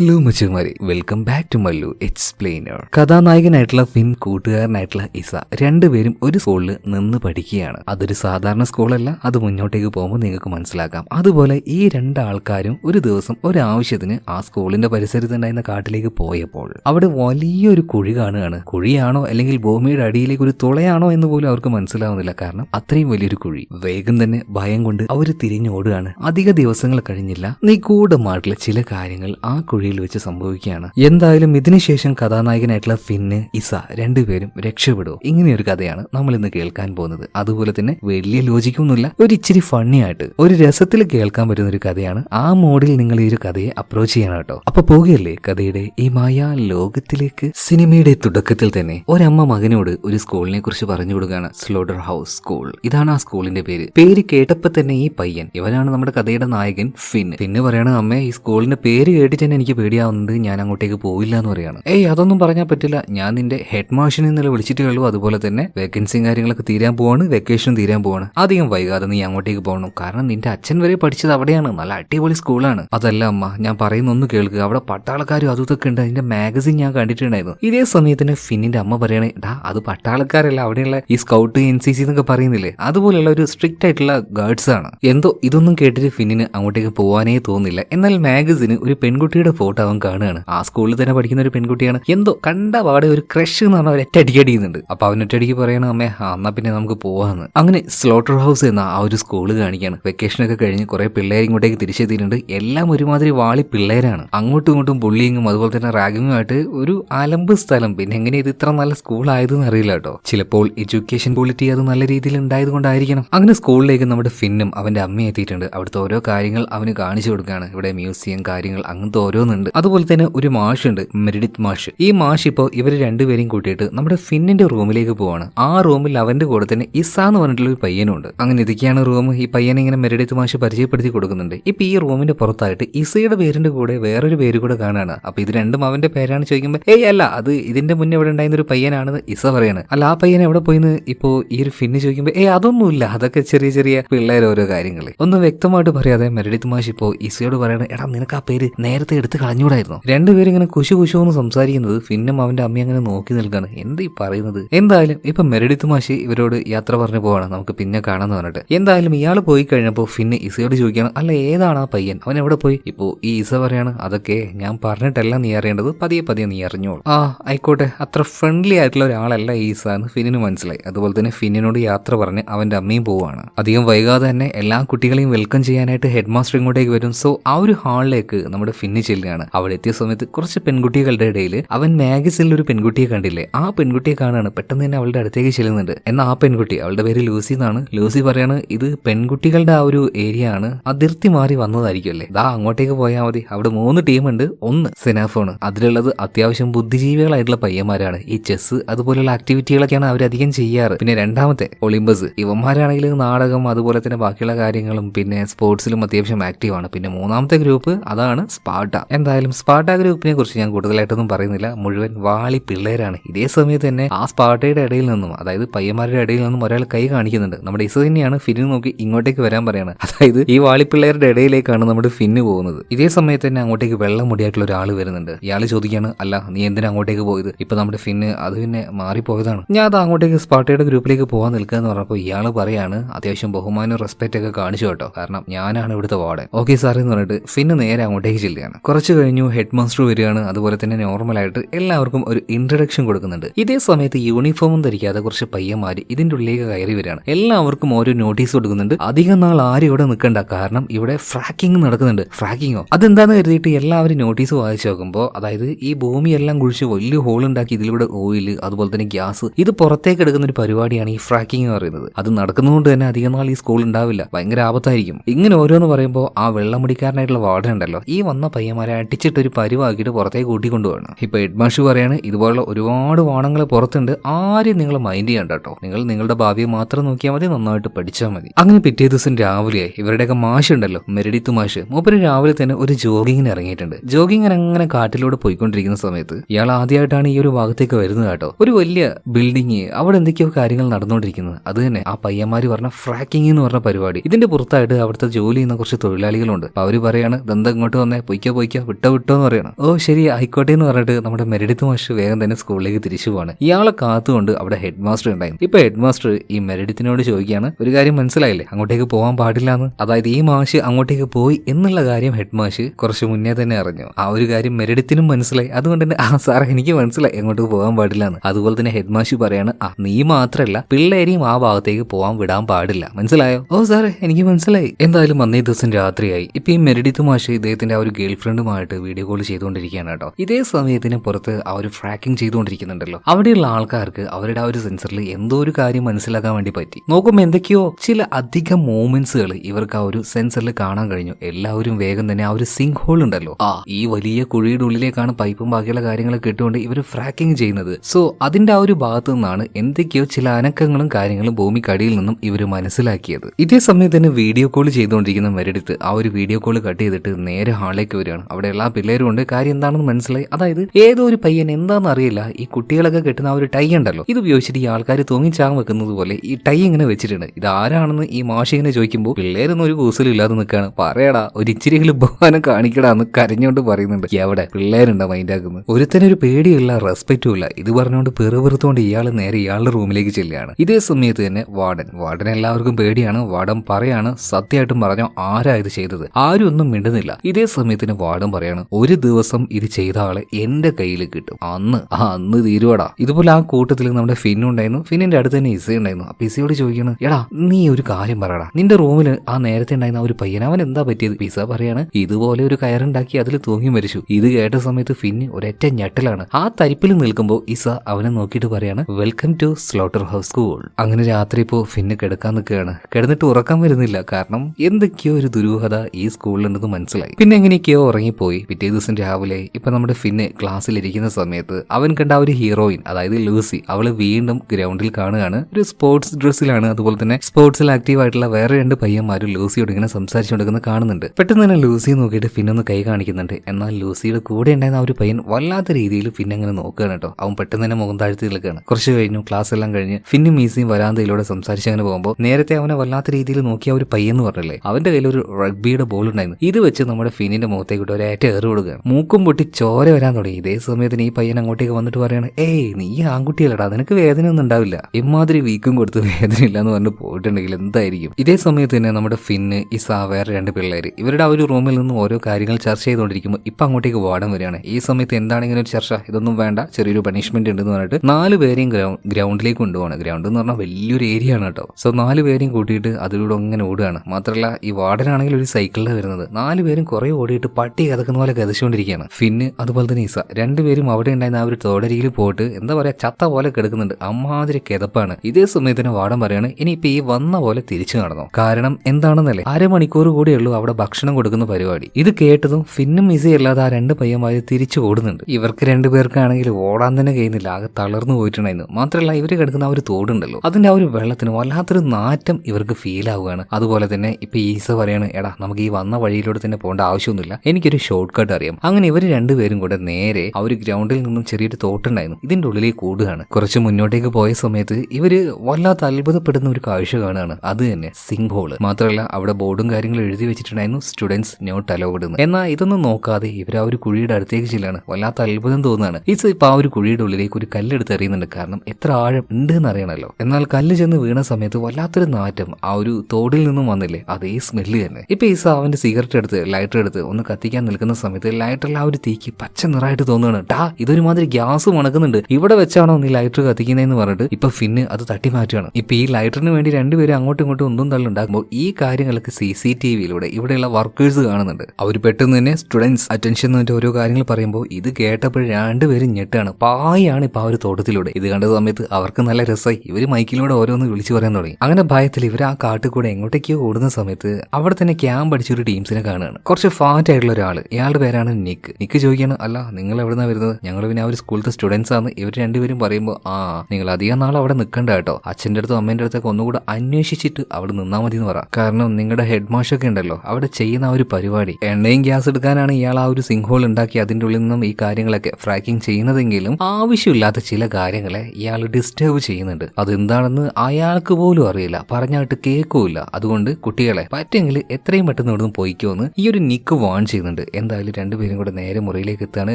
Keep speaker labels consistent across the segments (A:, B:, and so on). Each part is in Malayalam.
A: Hello മച്ചുമാരി welcome back to Mallu explainer കഥാനായകനായിട്ടുള്ള Finn കൂട്ടുകാരനായിട്ടുള്ള ഇസ രണ്ടുപേരും ഒരു സ്കൂളിൽ നിന്ന് പഠിക്കുകയാണ്. അതൊരു സാധാരണ സ്കൂളല്ല അത് മുന്നോട്ടേക്ക് പോകുമ്പോൾ നിങ്ങൾക്ക് മനസ്സിലാക്കാം. അതുപോലെ ഈ രണ്ട് ആൾക്കാരും ഒരു ദിവസം ഒരു ഒരാവശ്യത്തിന് ആ സ്കൂളിന്റെ പരിസരത്ത് ഉണ്ടായിരുന്ന കാട്ടിലേക്ക് പോയപ്പോൾ അവിടെ വലിയൊരു കുഴി കാണുകയാണ്. കുഴിയാണോ അല്ലെങ്കിൽ ഭൂമിയുടെ അടിയിലേക്ക് ഒരു തുളയാണോ എന്ന് പോലും അവർക്ക് മനസ്സിലാവുന്നില്ല. കാരണം അത്രയും വലിയൊരു കുഴി. വേഗം തന്നെ ഭയം കൊണ്ട് അവർ തിരിഞ്ഞോടുകയാണ്. അധിക ദിവസങ്ങൾ കഴിഞ്ഞില്ല. നിഗൂഢമായിട്ടുള്ള ചില കാര്യങ്ങൾ ആ കുഴിയിൽ വെച്ച് സംഭവിക്കുകയാണ്. എന്തായാലും ഇതിനുശേഷം കഥാനായകനായിട്ടുള്ള ഫിന്ന് ഇസ രണ്ടുപേരും രക്ഷപ്പെടും ഇങ്ങനെയൊരു കഥയാണ് നമ്മൾ ഇന്ന് കേൾക്കാൻ പോകുന്നത്. അതുപോലെ തന്നെ വലിയ ലോജിക്കൊന്നുമില്ല ഒരു ഇച്ചിരി ഫണ്ണി ആയിട്ട് ഒരു രസത്തിൽ കേൾക്കാൻ പറ്റുന്ന ഒരു കഥയാണ്. ആ മോഡിൽ നിങ്ങൾ ഈ ഒരു കഥയെ അപ്രോച്ച് ചെയ്യണം കേട്ടോ. അപ്പൊ പോകുകയല്ലേ? കഥയുടെ ഈ മായ ലോകത്തിലേക്ക് സിനിമയുടെ തുടക്കത്തിൽ തന്നെ ഒരമ്മ മകനോട് ഒരു സ്കൂളിനെ കുറിച്ച് പറഞ്ഞു കൊടുക്കുകയാണ്. സ്ലോഡർ ഹൗസ് സ്കൂൾ ഇതാണ് ആ സ്കൂളിന്റെ പേര്. പേര് കേട്ടപ്പോ തന്നെ ഈ പയ്യൻ ഇവനാണ് നമ്മുടെ കഥയുടെ നായകൻ ഫിൻ ഫിന്ന് പറയണ അമ്മ ഈ സ്കൂളിന്റെ പേര് കേട്ടിട്ട് തന്നെ എനിക്ക് പേടിയാവുന്നുണ്ട് ഞാൻ അങ്ങോട്ടേക്ക് പോയില്ല എന്ന് പറയാണ്. ഏയ് അതൊന്നും പറഞ്ഞാൽ പറ്റില്ല. ഞാൻ നിന്റെ ഹെഡ് മാഷിനെ ഇന്നലെ വിളിച്ചിട്ട് ഉള്ളൂ അതുപോലെ തന്നെ വേക്കൻസിയും കാര്യങ്ങളൊക്കെ തീരാൻ പോവാണ് വെക്കേഷനും തീരാൻ പോവാണ്. അധികം വൈകാതെ നീ അങ്ങോട്ടേക്ക് പോകണം. കാരണം നിന്റെ അച്ഛൻ വരെ പഠിച്ചത് അവിടെയാണ്. നല്ല അടിപൊളി സ്കൂളാണ് അതല്ല അമ്മ ഞാൻ പറയുന്ന ഒന്ന് കേൾക്കുക അവിടെ പട്ടാളക്കാരും അതും ഇതൊക്കെ ഉണ്ട്. അതിന്റെ മാഗസിൻ ഞാൻ കണ്ടിട്ടുണ്ടായിരുന്നു. ഇതേ സമയത്തിന് ഫിന്നിന്റെ അമ്മ പറയണേ ഡാ അത് പട്ടാളക്കാരല്ല. അവിടെയുള്ള ഈ സ്കൗട്ട് എൻ സി സി എന്നൊക്കെ പറയുന്നില്ലേ? അതുപോലെയുള്ള ഒരു സ്ട്രിക്റ്റ് ആയിട്ടുള്ള ഗാർഡ്സ് ആണ്. എന്തോ ഇതൊന്നും കേട്ടിട്ട് ഫിന്നിന് അങ്ങോട്ടേക്ക് പോവാനേ തോന്നില്ല. എന്നാൽ മാഗസിന് ഒരു പെൺകുട്ടിയുടെ ഫോട്ടോ അവൻ കാണുകയാണ്. ആ സ്കൂളിൽ തന്നെ പഠിക്കുന്ന ഒരു പെൺകുട്ടിയാണ്. എന്തോ കണ്ട പാടെ ഒരു ക്രഷ് എന്ന് പറഞ്ഞാൽ ഒരൊറ്റ അടിയുന്നുണ്ട് അപ്പൊ അവൻ ഒറ്റയടിക്ക് പറയണ അമ്മേ എന്നാ പിന്നെ നമുക്ക് പോവാന്ന്. അങ്ങനെ സ്ലോട്ടർ ഹൗസ് എന്ന ആ ഒരു സ്കൂൾ കാണിക്കാണ്. വെക്കേഷൻ ഒക്കെ കഴിഞ്ഞ് കുറെ പിള്ളേർ ഇങ്ങോട്ടേക്ക് തിരിച്ചെത്തിയിട്ടുണ്ട്. എല്ലാം ഒരുമാതിരി വാളി പിള്ളേരാണ്. അങ്ങോട്ടും ഇങ്ങോട്ടും ബുള്ളിങ്ങും അതുപോലെ തന്നെ റാഗിങ്ങുമായിട്ട് ഒരു അലമ്പ് സ്ഥലം. പിന്നെ എങ്ങനെ ഇത് ഇത്ര നല്ല സ്കൂൾ ആയതെന്ന് അറിയില്ല കേട്ടോ. ചിലപ്പോൾ എഡ്യൂക്കേഷൻ ക്വാളിറ്റി അത് നല്ല രീതിയിൽ ഉണ്ടായത് കൊണ്ടായിരിക്കണം. അങ്ങനെ സ്കൂളിലേക്ക് നമ്മുടെ ഫിന്നും അവന്റെ അമ്മയും എത്തിയിട്ടുണ്ട്. അവിടുത്തെ ഓരോ കാര്യങ്ങൾ അവന് കാണിച്ചു കൊടുക്കുകയാണ്. ഇവിടെ മ്യൂസിയം കാര്യങ്ങൾ അങ്ങനത്തെ ഓരോന്നുണ്ട്. അതുപോലെ തന്നെ ഒരു മാഷ് ഉണ്ട് മെരിഡിത് മാഷ്. ഈ മാഷ് ഇപ്പോൾ ഇവർ രണ്ടുപേരെയും കൂട്ടിയിട്ട് നമ്മുടെ ഫിന്നിന്റെ റൂമിലേക്ക് പോവാണ്. ആ റൂമിൽ അവന്റെ കൂടെ തന്നെ ഇസ എന്ന് പറഞ്ഞിട്ടുള്ള ഒരു പയ്യനുണ്ട്. അങ്ങനെ ഇതൊക്കെയാണ് റൂം. ഈ പയ്യനെ ഇങ്ങനെ മെരിഡിത് മാഷ് പരിചയപ്പെടുത്തി കൊടുക്കുന്നുണ്ട്. ഇപ്പൊ ഈ റൂമിന്റെ പുറത്തായിട്ട് ഇസയുടെ പേരിന്റെ കൂടെ വേറൊരു പേര് കൂടെ കാണാണ്. അപ്പൊ ഇത് രണ്ടും അവന്റെ പേരാണ് ചോദിക്കുമ്പോൾ ഏയ് അല്ല അത് ഇതിന്റെ മുന്നേ ഇവിടെ ഉണ്ടായിരുന്ന ഒരു പയ്യനാണെന്ന് ഇസ പറയാണ്. അല്ല ആ പയ്യൻ എവിടെ പോയിന്ന് ഇപ്പോ ഈ ഒരു ഫിന്ന് ചോദിക്കുമ്പോൾ ഏയ് അതൊന്നുമില്ല അതൊക്കെ ചെറിയ ചെറിയ പിള്ളേർ ഓരോ കാര്യങ്ങൾ ഒന്ന് വ്യക്തമായിട്ട് പറയാതെ മെരഡിത് മാഷ് ഇപ്പോ ഇസയോട് പറയണ എടാ നിനക്ക് ആ പേര് നേരത്തെ എടുത്ത് കളഞ്ഞൂടായിരുന്നു രണ്ടുപേരും ഇങ്ങനെ കുശു കുശു എന്ന് സംസാരിക്കുന്നത് ഫിന്നും അവന്റെ അമ്മയും അങ്ങനെ നോക്കി നിൽക്കാണ്. എന്ത് ഈ പറയുന്നത്? എന്തായാലും ഇപ്പൊ മെരഡിത്ത് മാഷി ഇവരോട് യാത്ര പറഞ്ഞു പോവാണ്. നമുക്ക് പിന്നെ കാണാന്ന് പറഞ്ഞിട്ട്. എന്തായാലും ഇയാൾ പോയി കഴിഞ്ഞപ്പോൾ ഫിന്ന് ഇസയോട് ചോദിക്കുകയാണ് അല്ല ഏതാണ് ആ പയ്യൻ? അവൻ എവിടെ പോയി? ഇപ്പോ ഈ ഇസ പറയാണ് അതൊക്കെ ഞാൻ പറഞ്ഞിട്ടല്ല നീ അറിയേണ്ടത്. പതിയെ പതിയെ നീ അറിഞ്ഞോളൂ. ആ ആയിക്കോട്ടെ. അത്ര ഫ്രണ്ട്ലി ആയിട്ടുള്ള ഒരാളല്ല ഈ ഇസ എന്ന് ഫിന്നിന് മനസ്സിലായി. അതുപോലെ തന്നെ ഫിന്നിനോട് യാത്ര പറഞ്ഞ് അവന്റെ അമ്മയും പോവാണ്. അധികം വൈകാതെ തന്നെ എല്ലാ കുട്ടികളെയും വെൽക്കം ചെയ്യാനായിട്ട് ഹെഡ് മാസ്റ്റർ ഇങ്ങോട്ടേക്ക് വരും. സോ ആ ഒരു ഹാളിലേക്ക് നമ്മുടെ ഫിന്നി ചെല്ലുകയാണ് അവൾ എത്തിയ സമയത്ത് കുറച്ച് പെൺകുട്ടികളുടെ ഇടയിൽ അവൻ മാഗസിനിൽ ഒരു പെൺകുട്ടിയെ കണ്ടില്ലേ? ആ പെൺകുട്ടിയെ കാണാണ് പെട്ടെന്ന് തന്നെ അവളുടെ അടുത്തേക്ക് ചെല്ലുന്നുണ്ട്. എന്നാൽ ആ പെൺകുട്ടി? അവളുടെ പേര് ലൂസി എന്നാണ്. ലൂസി പറയാണ് ഇത് പെൺകുട്ടികളുടെ ആ ഒരു ഏരിയ ആണ്. അതിർത്തി മാറി വന്നതായിരിക്കും അല്ലേ? ദാ അങ്ങോട്ടേക്ക് പോയാൽ മതി. അവിടെ മൂന്ന് ടീം ഉണ്ട്. ഒന്ന് സെനാഫോണ്. അതിലുള്ളത് അത്യാവശ്യം ബുദ്ധിജീവികളായിട്ടുള്ള പയ്യന്മാരാണ്. ഈ ചെസ് അതുപോലെയുള്ള ആക്ടിവിറ്റികളൊക്കെയാണ് അവരധികം ചെയ്യാറ്. പിന്നെ രണ്ടാമത്തെ ഒളിമ്പസ്. ഇവന്മാരാണെങ്കിൽ നാടകം അതുപോലെ തന്നെ ബാക്കിയുള്ള കാര്യങ്ങളും പിന്നെ സ്പോർട്സിലും അത്യാവശ്യം ആക്റ്റീവ് ആണ്. പിന്നെ മൂന്നാമത്തെ ഗ്രൂപ്പ് അതാണ് സ്പാർട്ട. എന്തായാലും സ്പാർട്ട ഗ്രൂപ്പിനെ കുറിച്ച് ഞാൻ കൂടുതലായിട്ടൊന്നും പറയുന്നില്ല. മുഴുവൻ വാളി പിള്ളേരാണ്. ഇതേ സമയത്ത് തന്നെ ആ സ്പാർട്ടയുടെ ഇടയിൽ നിന്നും അതായത് പയ്യന്മാരുടെ ഇടയിൽ നിന്നും ഒരാൾ കൈ കാണിക്കുന്നുണ്ട്. നമ്മുടെ ഇസ തന്നെയാണ് ഫിന്നു നോക്കി ഇങ്ങോട്ടേക്ക് വരാൻ പറയാണ് അതായത് ഈ വാളി വാളിപ്പിള്ളേരുടെ ഇടയിലേക്കാണ് നമ്മുടെ ഫിന്ന് പോകുന്നത്. ഇതേ സമയത്ത് തന്നെ അങ്ങോട്ടേക്ക് വെള്ളം മുടിയായിട്ടുള്ള ഒരാൾ വരുന്നുണ്ട്. ഇയാൾ ചോദിക്കുകയാണ് അല്ല നീ എന്തിനാ അങ്ങോട്ടേക്ക് പോയത്? ഇപ്പൊ നമ്മുടെ ഫിന്ന് അത് പിന്നെ മാറിപ്പോയതാണ്. ഞാൻ അത് അങ്ങോട്ടേക്ക് സ്പാർട്ടയുടെ ഗ്രൂപ്പിലേക്ക് പോകാൻ നിൽക്കുക എന്ന് പറഞ്ഞപ്പോൾ ഇയാൾ പറയാണ് അത്യാവശ്യം ബഹുമാനം റെസ്പെക്റ്റ് ഒക്കെ കാണിച്ചു കേട്ടോ. കാരണം ഞാനാണ് ഇവിടുത്തെ വാർഡൻ. ഓക്കെ സാർ എന്ന് പറഞ്ഞിട്ട് ഫിന്ന് നേരെ അങ്ങോട്ടേക്ക് ചെല്ലുകയാണ്. കുറച്ച് കഴിഞ്ഞു ഹെഡ് മാസ്റ്റർ വരികയാണ്. അതുപോലെ തന്നെ നോർമലായിട്ട് എല്ലാവർക്കും ഒരു ഇൻട്രഡക്ഷൻ കൊടുക്കുന്നുണ്ട്. ഇതേ സമയത്ത് യൂണിഫോമും ധരിക്കാതെ കുറച്ച് പയ്യന്മാർ ഇതിന്റെ ഉള്ളിലേക്ക് കയറി വരികയാണ്. എല്ലാവർക്കും ഓരോ നോട്ടീസ് കൊടുക്കുന്നുണ്ട്. അധികം നാൾ ആരും ഇവിടെ നിൽക്കണ്ട. കാരണം ഇവിടെ ഫ്രാക്കിംഗ് നടക്കുന്നുണ്ട്. ഫ്രാക്കിങ്ങോ അതെന്താന്ന് കരുതിയിട്ട് എല്ലാവരും നോട്ടീസ് വായിച്ചു നോക്കുമ്പോൾ അതായത് ഈ ഭൂമി എല്ലാം കുഴിച്ച് വലിയ ഹോൾ ഉണ്ടാക്കി ഇതിലൂടെ ഓയിൽ അതുപോലെ തന്നെ ഗ്യാസ് ഇത് പുറത്തേക്ക് എടുക്കുന്ന ഒരു പരിപാടിയാണ് ഈ ഫ്രാക്കിംഗ് എന്ന് പറയുന്നത്. അത് നടക്കുന്നതുകൊണ്ട് തന്നെ അധികം നാൾ ഈ സ്കൂൾ ഉണ്ടാവില്ല. ഭയങ്കര ആപത്തായിരിക്കും. ഇങ്ങനെ ഓരോന്ന് പറയുമ്പോൾ ആ വെള്ളമുടിക്കാരനായിട്ടുള്ള വാർഡൻ ഉണ്ടല്ലോ. ഈ വന്ന പയ്യന്മാരെ അടിച്ചിട്ട് ഒരു പരിവാക്കിയിട്ട് പുറത്തേക്ക് കൂട്ടിക്കൊണ്ടുപോകണം. ഇപ്പൊ ഹെഡ്മാഷ് പറയാണ് ഇതുപോലുള്ള ഒരുപാട് വാണങ്ങൾ പുറത്തുണ്ട്. ആരും നിങ്ങൾ മൈൻഡ് ചെയ്യണ്ട കേട്ടോ. നിങ്ങൾ നിങ്ങളുടെ ഭാവിയെ മാത്രം നോക്കിയാൽ മതി നന്നായിട്ട് പഠിച്ചാൽ മതി. അങ്ങനെ പിറ്റേ ദിവസം രാവിലെ ഇവരുടെയൊക്കെ മാഷുണ്ടല്ലോ മെരടിത്ത് മാഷ്. മൂപ്പര് രാവിലെ തന്നെ ഒരു ജോഗിങ്ങിന് ഇറങ്ങിയിട്ടുണ്ട്. ജോഗിങ്ങിന് അങ്ങനെ കാട്ടിലൂടെ പോയിക്കൊണ്ടിരിക്കുന്ന സമയത്ത് ഇയാൾ ആദ്യമായിട്ടാണ് ഈ ഒരു ഭാഗത്തേക്ക് വരുന്നത് കേട്ടോ. ഒരു വലിയ ബിൽഡിങ് അവിടെ എന്തൊക്കെയോ കാര്യങ്ങൾ നടന്നുകൊണ്ടിരിക്കുന്നത്. അത് തന്നെ ആ പയ്യന്മാര് പറഞ്ഞ ഫ്രാക്കിംഗ് എന്ന് പറഞ്ഞ പരിപാടി. ഇതിന്റെ പുറത്തായിട്ട് അവിടുത്തെ ജോലി ചെയ്യുന്ന കുറച്ച് തൊഴിലാളികളുണ്ട്. അവർ പറയാണ് ദന്ത ഇങ്ങോട്ട് വന്നേ പൊയ്ക്കോ പൊയ്ക്കോ. വിട്ടോ വിട്ടോ എന്ന് പറയണം ഓ ശരി ആയിക്കോട്ടെ എന്ന് പറഞ്ഞിട്ട് നമ്മുടെ മെരിഡിത്ത് മാഷ് വേഗം തന്നെ സ്കൂളിലേക്ക് തിരിച്ചു പോവാണ്. ഇയാളെ കാത്തുകൊണ്ട് അവിടെ ഹെഡ് മാസ്റ്റർ ഉണ്ടായിരുന്നു. ഇപ്പൊ ഹെഡ് മാസ്റ്റർ ഈ മെരഡിത്തിനോട് ചോദിക്കുകയാണ് ഒരു കാര്യം മനസ്സിലായില്ലേ? അങ്ങോട്ടേക്ക് പോകാൻ പാടില്ല എന്ന് അതായത് ഈ മാഷ് അങ്ങോട്ടേക്ക് പോയി എന്നുള്ള കാര്യം ഹെഡ് മാഷ് കുറച്ച് മുന്നേ തന്നെ അറിഞ്ഞു. ആ ഒരു കാര്യം മെരിഡിത്തിനും മനസ്സിലായി. അതുകൊണ്ട് തന്നെ ആ സാറേ എനിക്ക് മനസ്സിലായി എങ്ങോട്ടേക്ക് പോകാൻ പാടില്ല എന്ന് അതുപോലെ തന്നെ ഹെഡ് മാഷ് പറയാണ് ആ നീ മാത്രല്ല പിള്ളേരെയും ആ ഭാഗത്തേക്ക് പോകാൻ വിടാൻ പാടില്ല. മനസ്സിലായോ? ഓ സാറേ എനിക്ക് മനസ്സിലായി. എന്തായാലും അന്നേ ദിവസം രാത്രിയായി. ഇപ്പൊ ഈ മെരഡിത്ത് മാഷ് ഇദ്ദേഹത്തിന്റെ ആ ഒരു ഗേൾ ഫ്രണ്ടുമായിട്ട് വീഡിയോ കോൾ ചെയ്തുകൊണ്ടിരിക്കുകയാണ് കേട്ടോ. ഇതേ സമയത്തിന് പുറത്ത് അവർ ഫ്രാക്കിംഗ് ചെയ്തുകൊണ്ടിരിക്കുന്നുണ്ടല്ലോ. അവിടെയുള്ള ആൾക്കാർക്ക് അവരുടെ ആ ഒരു സെൻസറിൽ എന്തോ ഒരു കാര്യം മനസ്സിലാക്കാൻ വേണ്ടി പറ്റി. നോക്കുമ്പോൾ എന്തൊക്കെയോ ചില അധിക മൂമെന്റ്സുകൾ ഇവർക്ക് ആ ഒരു സെൻസറിൽ കാണാൻ കഴിഞ്ഞു. എല്ലാവരും വേഗം തന്നെ ആ ഒരു സിങ്ക് ഹോൾ ഉണ്ടല്ലോ. ആ ഈ വലിയ കുഴിയുടെ ഉള്ളിലേക്കാണ് പൈപ്പും ബാക്കിയുള്ള കാര്യങ്ങളൊക്കെ ഇട്ടുകൊണ്ട് ഇവർ ഫ്രാക്കിംഗ് ചെയ്യുന്നത്. സോ അതിന്റെ ആ ഒരു ഭാഗത്തു നിന്നാണ് എന്തൊക്കെയോ ചില അനക്കങ്ങളും കാര്യങ്ങളും ഭൂമിക്കടിയിൽ നിന്നും ഇവർ മനസ്സിലാക്കിയത്. ഇതേ സമയത്ത് തന്നെ വീഡിയോ കോൾ ചെയ്തുകൊണ്ടിരിക്കുന്ന മരെടുത്ത് ആ ഒരു വീഡിയോ കോൾ കട്ട് ചെയ്തിട്ട് നേരെ ഹാളിലേക്ക് വരികയാണ്. അവിടെ എല്ലാ പിള്ളേരും ഉണ്ട് കാര്യം എന്താണെന്ന് മനസ്സിലായി. അതായത് ഏതോ ഒരു പയ്യൻ എന്താണെന്ന് അറിയില്ല. ഈ കുട്ടികളൊക്കെ കെട്ടുന്ന ആ ഒരു ടൈ ഉണ്ടല്ലോ. ഇത് ഉപയോഗിച്ചിട്ട് ഈ ആൾക്കാർ തൂങ്ങിച്ചാകം വെക്കുന്നത് പോലെ ഈ ടൈ ഇങ്ങനെ വെച്ചിട്ടുണ്ട്. ഇത് ആരാണെന്ന് ഈ മാഷി ഇങ്ങനെ ചോദിക്കുമ്പോൾ പിള്ളേരൊന്നും ഒരു കൂസലും ഇല്ലാതെ നിൽക്കുകയാണ് പറയടാ ഒരു ഇച്ചിരിയെങ്കിലും ബഹുമാനം കാണിക്കടാ എന്ന് കരഞ്ഞോണ്ട് പറയുന്നുണ്ട്. എവിടെ പിള്ളേരുണ്ടോ മൈൻഡാക്കുന്നത് ഒരുത്തനൊരു പേടിയില്ല റെസ്പെക്റ്റും ഇല്ല. ഇത് പറഞ്ഞുകൊണ്ട് പെറുപെറുത്തോണ്ട് ഇയാൾ നേരെ ഇയാളുടെ റൂമിലേക്ക് ചെല്ലുകയാണ്. ഇതേ സമയത്ത് തന്നെ വാർഡൻ. വാർഡൻ എല്ലാവർക്കും പേടിയാണ്. വാർഡൻ പറയാണ് സത്യമായിട്ടും പറഞ്ഞോ ആരാ ഇത് ചെയ്തത്? ആരും ഒന്നും മിണ്ടുന്നില്ല. ഇതേ സമയത്തിന് വാർഡൻ പറയാണ് ഒരു ദിവസം ഇത് ചെയ്ത ആളെ എന്റെ കയ്യിൽ കിട്ടും. അന്ന് ആ അന്ന് തീരുവാടാ. ഇതുപോലെ ആ കൂട്ടത്തിൽ നമ്മുടെ ഫിൻ ഉണ്ടായിരുന്നു. ഫിന്നിന്റെ അടുത്ത് തന്നെ ഇസ ഉണ്ടായിരുന്നു. അപ്പൊ ഇസയോട് ചോദിക്കണം എടാ നീ ഒരു കാര്യം പറയടാ. നിന്റെ റൂമിൽ ആ നേരത്തെ ഉണ്ടായിരുന്ന ഒരു പയ്യൻ അവൻ എന്താ പറ്റിയത്? പിസ പറയാണ് ഇതുപോലെ ഒരു കയറുണ്ടാക്കി അതിൽ തൂങ്ങി മരിച്ചു. ഇത് കേട്ട സമയത്ത് ഫിന്ന് ഒരൊറ്റ ഞെട്ടലാണ്. ആ തരിപ്പിൽ നിൽക്കുമ്പോൾ ഇസ അവനെ നോക്കിയിട്ട് പറയാണ് welcome to slaughter house school. അങ്ങനെ രാത്രി ഇപ്പോ ഫിന്ന് കിടക്കാൻ നിൽക്കുകയാണ്. കിടന്നിട്ട് ഉറക്കം വരുന്നില്ല. കാരണം എന്തൊക്കെയോ ഒരു ദുരൂഹത ഈ സ്കൂളിലുണ്ടെന്ന് മനസ്സിലായി. പിന്നെ എങ്ങനെയൊക്കെയോ ഉറങ്ങിപ്പോയി പിറ്റേ ദിവസം രാവിലെ ഇപ്പം നമ്മുടെ ഫിന്ന് ക്ലാസ്സിലിരിക്കുന്ന സമയത്ത് അവൻ കണ്ട ഒരു ഹീറോയിൻ അതായത് ലൂസി അവൾ വീണ്ടും ഗ്രൗണ്ടിൽ കാണുകയാണ്. ഒരു സ്പോർട്സ് ഡ്രസ്സിലാണ്. അതുപോലെ തന്നെ സ്പോർട്സിൽ ആക്റ്റീവ് ആയിട്ടുള്ള വേറെ രണ്ട് പയ്യന്മാരും ലൂസിയോട് ഇങ്ങനെ സംസാരിച്ചുകൊണ്ടിരിക്കുന്നത് കാണുന്നുണ്ട്. പെട്ടെന്ന് തന്നെ ലൂസിയെ നോക്കിയിട്ട് ഫിന്നൊന്ന് കൈ കാണിക്കുന്നുണ്ട്. എന്നാൽ ലൂസിയുടെ കൂടെ ഉണ്ടായിരുന്ന ആ ഒരു പയ്യൻ വല്ലാത്ത രീതിയിൽ ഫിന്നെ അങ്ങനെ നോക്കുകയാണ് കേട്ടോ. അവൻ പെട്ടെന്ന് തന്നെ മുഖം താഴ്ത്തി നിൽക്കുകയാണ്. കുറച്ച് കഴിഞ്ഞു ക്ലാസ് എല്ലാം കഴിഞ്ഞ് ഫിന്നും മീസിയും വരാന്തയിലൂടെ സംസാരിച്ച് അങ്ങനെ പോകുമ്പോൾ നേരത്തെ അവനെ വല്ലാത്ത രീതിയിൽ നോക്കിയ ഒരു പയ്യെന്ന് പറഞ്ഞില്ലേ അവന്റെ കയ്യിൽ ഒരു റഗ്ബിയുടെ ബോൾ ഉണ്ടായിരുന്നു. ഇത് വെച്ച് നമ്മുടെ ഫിന്നിന്റെ മുഖത്തേക്ക് ഇട്ട് ഒരേറ്റ ഏറ് കൊടുക്കുകയാണ് മൂക്കും പൊട്ടി ചോര വരാൻ തുടങ്ങി. ഇതേ സമയത്തിന് ഈ പയ്യൻ അങ്ങോട്ടേക്ക് വന്നിട്ട് പറയാണ് ഏയ് നീ ആൺകുട്ടിയല്ലടാ നിനക്ക് വേദന ഒന്നും ഉണ്ടാവില്ല. ഇമാതിരി വീക്കും കൊടുത്ത് വേദന ഇല്ലാന്ന് പറഞ്ഞു പോയിട്ടുണ്ടെങ്കിൽ എന്തായിരിക്കും? ഇതേ സമയത്ത് തന്നെ നമ്മുടെ ഫിന്ന് ഇസ വേറെ രണ്ട് പിള്ളേര് ഇവരുടെ ആ ഒരു റൂമിൽ നിന്ന് ഓരോ കാര്യങ്ങൾ ചർച്ച ചെയ്തുകൊണ്ടിരിക്കുമ്പോൾ ഇപ്പൊ അങ്ങോട്ടേക്ക് വാടം വരികയാണ്. ഈ സമയത്ത് എന്താണ് ഇങ്ങനെ ഒരു ചർച്ച? ഇതൊന്നും വേണ്ട ചെറിയൊരു പണിഷ്മെന്റ് ഉണ്ടെന്ന് പറഞ്ഞിട്ട് നാല് പേരെയും ഗ്രൗണ്ടിലേക്ക് കൊണ്ടുപോകണം ഗ്രൗണ്ട് എന്ന് പറഞ്ഞാൽ വലിയൊരു ഏരിയ ആണ് കേട്ടോ. സോ നാല് പേരെയും കൂട്ടിയിട്ട് അതിലൂടെ അങ്ങനെ ഓടുകയാണ്. മാത്രമല്ല ഈ വാർഡനാണെങ്കിൽ ഒരു സൈക്കിളിലാണ് വരുന്നത്. നാല് പേരും കുറേ ഓടിയിട്ട് പട്ടി കഥക്കുന്ന പോലെ കഥച്ചുകൊണ്ടിരിക്കുകയാണ് ഫിന്ന് അതുപോലെ തന്നെ ഈസ. രണ്ടുപേരും അവിടെ ഉണ്ടായിരുന്ന ആ ഒരു തോടരിയിൽ പോയിട്ട് എന്താ പറയാ ചത്ത പോലെ കിടക്കുന്നുണ്ട്. അമ്മാതിരി കിതപ്പാണ്. ഇതേ സമയത്ത് തന്നെ വാടം പറയാണ് ഇനിയിപ്പോ ഈ വന്ന പോലെ തിരിച്ചു നടന്നു കാരണം എന്താണെന്നല്ലേ അരമണിക്കൂർ ഉള്ളൂ അവിടെ ഭക്ഷണം കൊടുക്കുന്ന പരിപാടി. ഇത് കേട്ടതും ഫിന്നും ഇസയും അല്ലാതെ ആ രണ്ട് പയ്യന്മാര് തിരിച്ചു ഓടുന്നുണ്ട്. ഇവർക്ക് രണ്ടുപേർക്കാണെങ്കിൽ ഓടാൻ തന്നെ കഴിയുന്നില്ല. ആകെ തളർന്നു പോയിട്ടുണ്ടായിരുന്നു. മാത്രമല്ല ഇവർ കിടക്കുന്ന ആ ഒരു തോടുണ്ടല്ലോ. അതിന്റെ ആ ഒരു വെള്ളത്തിന് വല്ലാത്തൊരു നാറ്റം ഇവർക്ക് ഫീൽ ആവുകയാണ്. അതുപോലെ തന്നെ ഇപ്പൊ ഈസ പറയാണ് എടാ നമുക്ക് ഈ വന്ന വഴിയിലൂടെ തന്നെ പോകേണ്ട ആവശ്യമൊന്നുമില്ല. എനിക്കൊരു ഷോർട്ട് കട്ട് അറിയാം. അങ്ങനെ ഇവർ രണ്ടുപേരും കൂടെ നേരെ ആ ഒരു ഗ്രൗണ്ടിൽ നിന്നും ചെറിയൊരു തോട്ടുണ്ടായിരുന്നു ഇതിന്റെ ഉള്ളിലേക്ക് കൂടുകയാണ് കുറച്ച് മുന്നോട്ടേക്ക് പോയ സമയത്ത് ഇവർ വല്ലാത്ത അത്ഭുതപ്പെടുന്ന ഒരു കാഴ്ച കാണുകയാണ്. അത് തന്നെ സിംഗ് ഹോൾ മാത്രമല്ല അവിടെ ബോർഡും കാര്യങ്ങളും എഴുതി വെച്ചിട്ടുണ്ടായിരുന്നു. സ്റ്റുഡൻസ് നോട്ട് അലോഡ് എന്ന്. എന്നാൽ ഇതൊന്നും നോക്കാതെ ഇവർ ആ ഒരു കുഴിയുടെ അടുത്തേക്ക് ചെല്ലാണ് വല്ലാത്ത അത്ഭുതം തോന്നുകയാണ്. ഇത് ഇപ്പൊ ആ ഒരു കുഴിയുടെ ഉള്ളിലേക്ക് ഒരു കല്ലെടുത്ത് എറിയുന്നുണ്ട് കാരണം എത്ര ആഴം ഉണ്ട് എന്ന് അറിയണല്ലോ എന്നാൽ കല്ല് ചെന്ന് വീണ സമയത്ത് വല്ലാത്തൊരു നാറ്റം ആ ഒരു തോടിൽ നിന്നും വന്നില്ലേ? അതേ സ്മെല്ല് തന്നെ. ഇപ്പൊ ഈസ അവന്റെ സിഗരറ്റ് എടുത്ത് ലൈറ്റർ എടുത്ത് ഒന്ന് കത്തിക്കാൻ നിൽക്കുന്ന സമയത്ത് ലൈറ്ററിൽ ആ ഒരു തീക്ക് പച്ച നിറമായിട്ട് തോന്നുകയാണ്. ടാ ഇതൊരു മാതിരി ഗ്യാസ് മണക്കുന്നുണ്ട്. ഇവിടെ വെച്ചാണോ നീ ലൈറ്റർ കത്തിക്കുന്നതെന്ന് പറഞ്ഞിട്ട് ഇപ്പൊ ഫിന്ന് അത് തട്ടി മാറ്റുകയാണ്. ഇപ്പൊ ഈ ലൈറ്ററിന് വേണ്ടി രണ്ടുപേരും അങ്ങോട്ടും ഇങ്ങോട്ടും ഒന്നും തള്ളുണ്ടാക്കുമ്പോൾ ഈ കാര്യങ്ങളൊക്കെ സി സി ടി വിയിലൂടെ ഇവിടെയുള്ള വർക്കേഴ്സ് കാണുന്നുണ്ട്. അവർ പെട്ടെന്ന് തന്നെ സ്റ്റുഡൻസ് അറ്റൻഷൻ എന്നിട്ട് ഓരോ കാര്യങ്ങൾ പറയുമ്പോൾ ഇത് കേട്ടപ്പോൾ രണ്ടുപേരും ഞെട്ടാണ്. പായാണ് ഇപ്പൊ ആ ഒരു തോട്ടത്തിലൂടെ. ഇത് കണ്ട സമയത്ത് അവർക്ക് നല്ല രസമായി. ഇവർ മൈക്കിലൂടെ ഓരോന്ന് വിളിച്ചു പറയാൻ തുടങ്ങി. അങ്ങനെ ഭയത്തിൽ ഇവർ ആ കാട്ടിൽ കൂടെ എങ്ങോട്ടേക്കോ ഓടുന്ന സമയത്ത് അവിടെ തന്നെ ക്യാമ്പ് അടിച്ചൊരു ടീംസിനെ കാണുകയാണ്. കുറച്ച് ഫാറ്റ് ആയിട്ടുള്ള ഒരാൾ ഇയാളുടെ പേരാണ് നിക്ക് നിക്ക് ചോദിക്കാണ് അല്ല നിങ്ങൾ എവിടുന്നാ വരുന്നത്? ഞങ്ങൾ പിന്നെ ആ ഒരു സ്കൂളിലത്തെ സ്റ്റുഡൻസ് ആണ്. ഇവർ രണ്ടുപേരും പറയുമ്പോൾ ആ നിങ്ങൾ അധികം നാൾ അവിടെ നിൽക്കണ്ട കേട്ടോ. അച്ഛന്റെ അടുത്തും അമ്മേന്റെ അടുത്തൊക്കെ ഒന്നുകൂടെ അന്വേഷിച്ചിട്ട് അവിടെ നിന്നാൽ മതി എന്ന് പറ. കാരണം നിങ്ങളുടെ ഹെഡ് മാഷൊക്കെ ഉണ്ടല്ലോ അവിടെ ചെയ്യുന്ന ആ ഒരു പരിപാടി. എണ്ണയും ഗ്യാസ് എടുക്കാനാണ് ഇയാൾ ആ ഒരു സിംഗ് ഹോൾ ഉണ്ടാക്കി അതിന്റെ ഉള്ളിൽ നിന്നും ഈ കാര്യങ്ങളൊക്കെ ഫ്രാക്കിംഗ് ചെയ്യുന്നതെങ്കിലും ആവശ്യമില്ലാത്ത ചില കാര്യങ്ങളെ ഇയാൾ ഡിസ്റ്റർബ് ചെയ്യുന്നുണ്ട്. അതെന്താണെന്ന് അയാൾക്ക് പോലും അറിയില്ല. പറഞ്ഞായിട്ട് കേൾക്കൂല അതുകൊണ്ട് കുട്ടികളെ പറ്റെങ്കിൽ എത്രയും പെട്ടെന്ന് ഇവിടുന്ന് പോയിക്കോന്ന് ഈ ഒരു നിക്ക് വാൺ ചെയ്യുന്നുണ്ട്. എന്തായാലും രണ്ടുപേരും കൂടെ നേരെ മുറിയിലേക്ക് എത്തുകയാണ്.